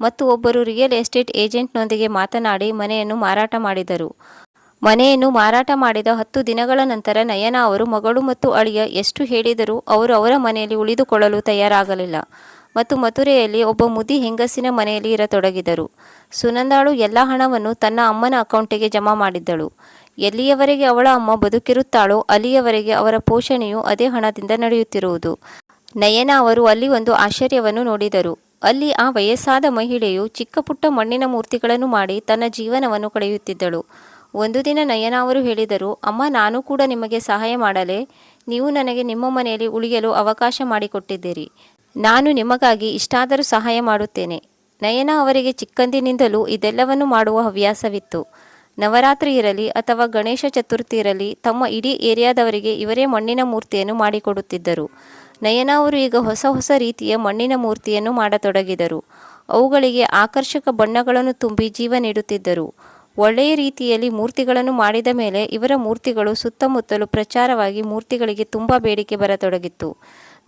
ಮತ್ತು ಒಬ್ಬರು ರಿಯಲ್ ಎಸ್ಟೇಟ್ ಏಜೆಂಟ್ನೊಂದಿಗೆ ಮಾತನಾಡಿ ಮನೆಯನ್ನು ಮಾರಾಟ ಮಾಡಿದರು. ಮನೆಯನ್ನು ಮಾರಾಟ ಮಾಡಿದ ಹತ್ತು ದಿನಗಳ ನಂತರ ನಯನ ಅವರು ಮಗಳು ಮತ್ತು ಅಳಿಯ ಎಷ್ಟು ಹೇಳಿದರೂ ಅವರು ಅವರ ಮನೆಯಲ್ಲಿ ಉಳಿದುಕೊಳ್ಳಲು ತಯಾರಾಗಲಿಲ್ಲ. ಮತ್ತು ಮಥುರೆಯಲ್ಲಿ ಒಬ್ಬ ಮುದಿ ಹೆಂಗಸಿನ ಮನೆಯಲ್ಲಿ ಇರತೊಡಗಿದರು. ಸುನಂದಾಳು ಎಲ್ಲ ಹಣವನ್ನು ತನ್ನ ಅಮ್ಮನ ಅಕೌಂಟಿಗೆ ಜಮಾ ಮಾಡಿದ್ದಳು. ಎಲ್ಲಿಯವರೆಗೆ ಅವಳ ಅಮ್ಮ ಬದುಕಿರುತ್ತಾಳೋ ಅಲ್ಲಿಯವರೆಗೆ ಅವರ ಪೋಷಣೆಯು ಅದೇ ಹಣದಿಂದ ನಡೆಯುತ್ತಿರುವುದು. ನಯನ ಅವರು ಅಲ್ಲಿ ಒಂದು ಆಶ್ಚರ್ಯವನ್ನು ನೋಡಿದರು. ಅಲ್ಲಿ ಆ ವಯಸ್ಸಾದ ಮಹಿಳೆಯು ಚಿಕ್ಕ ಪುಟ್ಟ ಮಣ್ಣಿನ ಮೂರ್ತಿಗಳನ್ನು ಮಾಡಿ ತನ್ನ ಜೀವನವನ್ನು ಕಳೆಯುತ್ತಿದ್ದಳು. ಒಂದು ದಿನ ನಯನ ಅವರು ಹೇಳಿದರು, ಅಮ್ಮ, ನಾನು ಕೂಡ ನಿಮಗೆ ಸಹಾಯ ಮಾಡಲೇ. ನೀವು ನನಗೆ ನಿಮ್ಮ ಮನೆಯಲ್ಲಿ ಉಳಿಯಲು ಅವಕಾಶ ಮಾಡಿಕೊಟ್ಟಿದ್ದೀರಿ. ನಾನು ನಿಮಗಾಗಿ ಇಷ್ಟಾದರೂ ಸಹಾಯ ಮಾಡುತ್ತೇನೆ. ನಯನ ಅವರಿಗೆ ಚಿಕ್ಕಂದಿನಿಂದಲೂ ಇದೆಲ್ಲವನ್ನು ಮಾಡುವ ಹವ್ಯಾಸವಿತ್ತು. ನವರಾತ್ರಿ ಇರಲಿ ಅಥವಾ ಗಣೇಶ ಚತುರ್ಥಿ ಇರಲಿ, ತಮ್ಮ ಇಡೀ ಏರಿಯಾದವರಿಗೆ ಇವರೇ ಮಣ್ಣಿನ ಮೂರ್ತಿಯನ್ನು ಮಾಡಿಕೊಡುತ್ತಿದ್ದರು. ನಯನ ಅವರು ಈಗ ಹೊಸ ಹೊಸ ರೀತಿಯ ಮಣ್ಣಿನ ಮೂರ್ತಿಯನ್ನು ಮಾಡತೊಡಗಿದರು. ಅವುಗಳಿಗೆ ಆಕರ್ಷಕ ಬಣ್ಣಗಳನ್ನು ತುಂಬಿ ಜೀವ ನೀಡುತ್ತಿದ್ದರು. ಒಳ್ಳೆಯ ರೀತಿಯಲ್ಲಿ ಮೂರ್ತಿಗಳನ್ನು ಮಾಡಿದ ಮೇಲೆ ಇವರ ಮೂರ್ತಿಗಳು ಸುತ್ತಮುತ್ತಲು ಪ್ರಚಾರವಾಗಿ ಮೂರ್ತಿಗಳಿಗೆ ತುಂಬ ಬೇಡಿಕೆ ಬರತೊಡಗಿತ್ತು.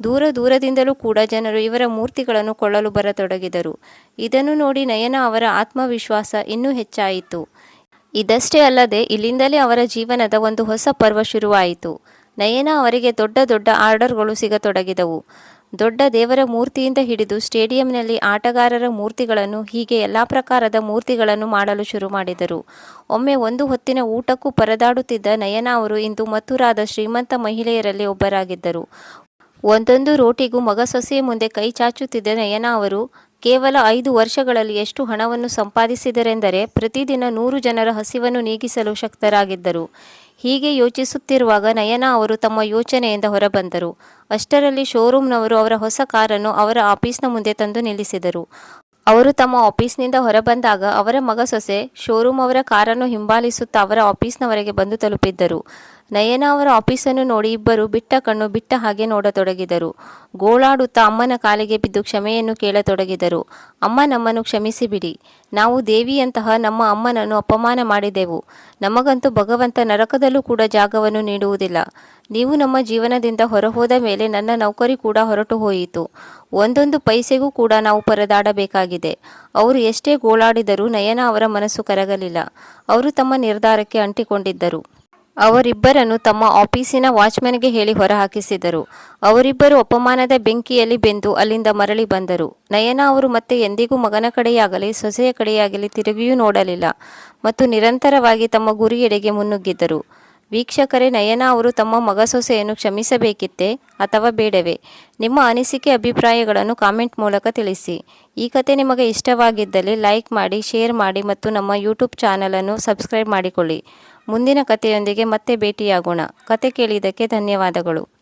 ದೂರ ದೂರದಿಂದಲೂ ಕೂಡ ಜನರು ಇವರ ಮೂರ್ತಿಗಳನ್ನು ಕೊಳ್ಳಲು ಬರತೊಡಗಿದರು. ಇದನ್ನು ನೋಡಿ ನಯನ ಅವರ ಆತ್ಮವಿಶ್ವಾಸ ಇನ್ನೂ ಹೆಚ್ಚಾಯಿತು. ಇದಷ್ಟೇ ಅಲ್ಲದೆ ಇಲ್ಲಿಂದಲೇ ಅವರ ಜೀವನದ ಒಂದು ಹೊಸ ಪರ್ವ ಶುರುವಾಯಿತು. ನಯನ ಅವರಿಗೆ ದೊಡ್ಡ ದೊಡ್ಡ ಆರ್ಡರ್ಗಳು ಸಿಗತೊಡಗಿದವು. ದೊಡ್ಡ ದೇವರ ಮೂರ್ತಿಯಿಂದ ಹಿಡಿದು ಸ್ಟೇಡಿಯಂನಲ್ಲಿ ಆಟಗಾರರ ಮೂರ್ತಿಗಳನ್ನು, ಹೀಗೆ ಎಲ್ಲ ಪ್ರಕಾರದ ಮೂರ್ತಿಗಳನ್ನು ಮಾಡಲು ಶುರು ಮಾಡಿದರು. ಒಮ್ಮೆ ಒಂದು ಹೊತ್ತಿನ ಊಟಕ್ಕೂ ಪರದಾಡುತ್ತಿದ್ದ ನಯನ ಅವರು ಇಂದು ಮಥುರಾದ ಶ್ರೀಮಂತ ಮಹಿಳೆಯರಲ್ಲಿ ಒಬ್ಬರಾಗಿದ್ದರು. ಒಂದೊಂದು ರೋಟಿಗೂ ಮಗ ಸೊಸೆಯ ಮುಂದೆ ಕೈ ಚಾಚುತ್ತಿದ್ದ ನಯನ ಅವರು? ಕೇವಲ ಐದು ವರ್ಷಗಳಲ್ಲಿ ಎಷ್ಟು ಹಣವನ್ನು ಸಂಪಾದಿಸಿದರೆಂದರೆ ಪ್ರತಿದಿನ ನೂರು ಜನರ ಹಸಿವನ್ನು ನೀಗಿಸಲು ಶಕ್ತರಾಗಿದ್ದರು. ಹೀಗೆ ಯೋಚಿಸುತ್ತಿರುವಾಗ ನಯನ ಅವರು ತಮ್ಮ ಯೋಚನೆಯಿಂದ ಹೊರಬಂದರು. ಅಷ್ಟರಲ್ಲಿ ಶೋರೂಮ್ನವರು ಅವರ ಹೊಸ ಕಾರನ್ನು ಅವರ ಆಫೀಸ್ನ ಮುಂದೆ ತಂದು ನಿಲ್ಲಿಸಿದರು. ಅವರು ತಮ್ಮ ಆಫೀಸ್ನಿಂದ ಹೊರಬಂದಾಗ ಅವರ ಮಗ ಸೊಸೆ ಶೋರೂಮ್ ಅವರ ಕಾರನ್ನು ಹಿಂಬಾಲಿಸುತ್ತಾ ಅವರ ಆಫೀಸ್ನವರೆಗೆ ಬಂದು ತಲುಪಿದ್ದರು. ನಯನ ಅವರ ಆಫೀಸನ್ನು ನೋಡಿ ಇಬ್ಬರು ಬಿಟ್ಟ ಕಣ್ಣು ಬಿಟ್ಟ ಹಾಗೆ ನೋಡತೊಡಗಿದರು. ಗೋಳಾಡುತ್ತಾ ಅಮ್ಮನ ಕಾಲಿಗೆ ಬಿದ್ದು ಕ್ಷಮೆಯನ್ನು ಕೇಳತೊಡಗಿದರು. ಅಮ್ಮ, ನಮ್ಮನ್ನು ಕ್ಷಮಿಸಿ ಬಿಡಿ ನಾವು ದೇವಿಯಂತಹ ನಮ್ಮ ಅಮ್ಮನನ್ನು ಅಪಮಾನ ಮಾಡಿದೆವು. ನಮಗಂತೂ ಭಗವಂತ ನರಕದಲ್ಲೂ ಕೂಡ ಜಾಗವನ್ನು ನೀಡುವುದಿಲ್ಲ. ನೀವು ನಮ್ಮ ಜೀವನದಿಂದ ಹೊರಹೋದ ಮೇಲೆ ನನ್ನ ನೌಕರಿ ಕೂಡ ಹೊರಟು ಹೋಯಿತು. ಒಂದೊಂದು ಪೈಸೆಗೂ ಕೂಡ ನಾವು ಪರದಾಡಬೇಕಾಗಿದೆ. ಅವರು ಎಷ್ಟೇ ಗೋಳಾಡಿದರೂ ನಯನ ಅವರ ಮನಸ್ಸು ಕರಗಲಿಲ್ಲ. ಅವರು ತಮ್ಮ ನಿರ್ಧಾರಕ್ಕೆ ಅಂಟಿಕೊಂಡಿದ್ದರು. ಅವರಿಬ್ಬರನ್ನು ತಮ್ಮ ಆಫೀಸಿನ ವಾಚ್ಮನ್ಗೆ ಹೇಳಿ ಹೊರಹಾಕಿಸಿದರು. ಅವರಿಬ್ಬರು ಅಪಮಾನದ ಬೆಂಕಿಯಲ್ಲಿ ಬೆಂದು ಅಲ್ಲಿಂದ ಮರಳಿ ಬಂದರು. ನಯನ ಅವರು ಮತ್ತೆ ಎಂದಿಗೂ ಮಗನ ಕಡೆಯಾಗಲಿ, ಸೊಸೆಯ ಕಡೆಯಾಗಲಿ ತಿರುಗಿಯೂ ನೋಡಲಿಲ್ಲ ಮತ್ತು ನಿರಂತರವಾಗಿ ತಮ್ಮ ಗುರಿಯೆಡೆಗೆ ಮುನ್ನುಗ್ಗಿದ್ದರು. ವೀಕ್ಷಕರೇ, ನಯನ ಅವರು ತಮ್ಮ ಮಗ ಸೊಸೆಯನ್ನು ಕ್ಷಮಿಸಬೇಕಿತ್ತೇ ಅಥವಾ ಬೇಡವೇ? ನಿಮ್ಮ ಅನಿಸಿಕೆ ಅಭಿಪ್ರಾಯಗಳನ್ನು ಕಾಮೆಂಟ್ ಮೂಲಕ ತಿಳಿಸಿ. ಈ ಕತೆ ನಿಮಗೆ ಇಷ್ಟವಾಗಿದ್ದಲ್ಲಿ ಲೈಕ್ ಮಾಡಿ, ಶೇರ್ ಮಾಡಿ ಮತ್ತು ನಮ್ಮ ಯೂಟ್ಯೂಬ್ ಚಾನಲನ್ನು ಸಬ್ಸ್ಕ್ರೈಬ್ ಮಾಡಿಕೊಳ್ಳಿ. ಮುಂದಿನ ಕಥೆಯೊಂದಿಗೆ ಮತ್ತೆ ಭೇಟಿಯಾಗೋಣ. ಕತೆ ಕೇಳಿದ್ದಕ್ಕೆ ಧನ್ಯವಾದಗಳು.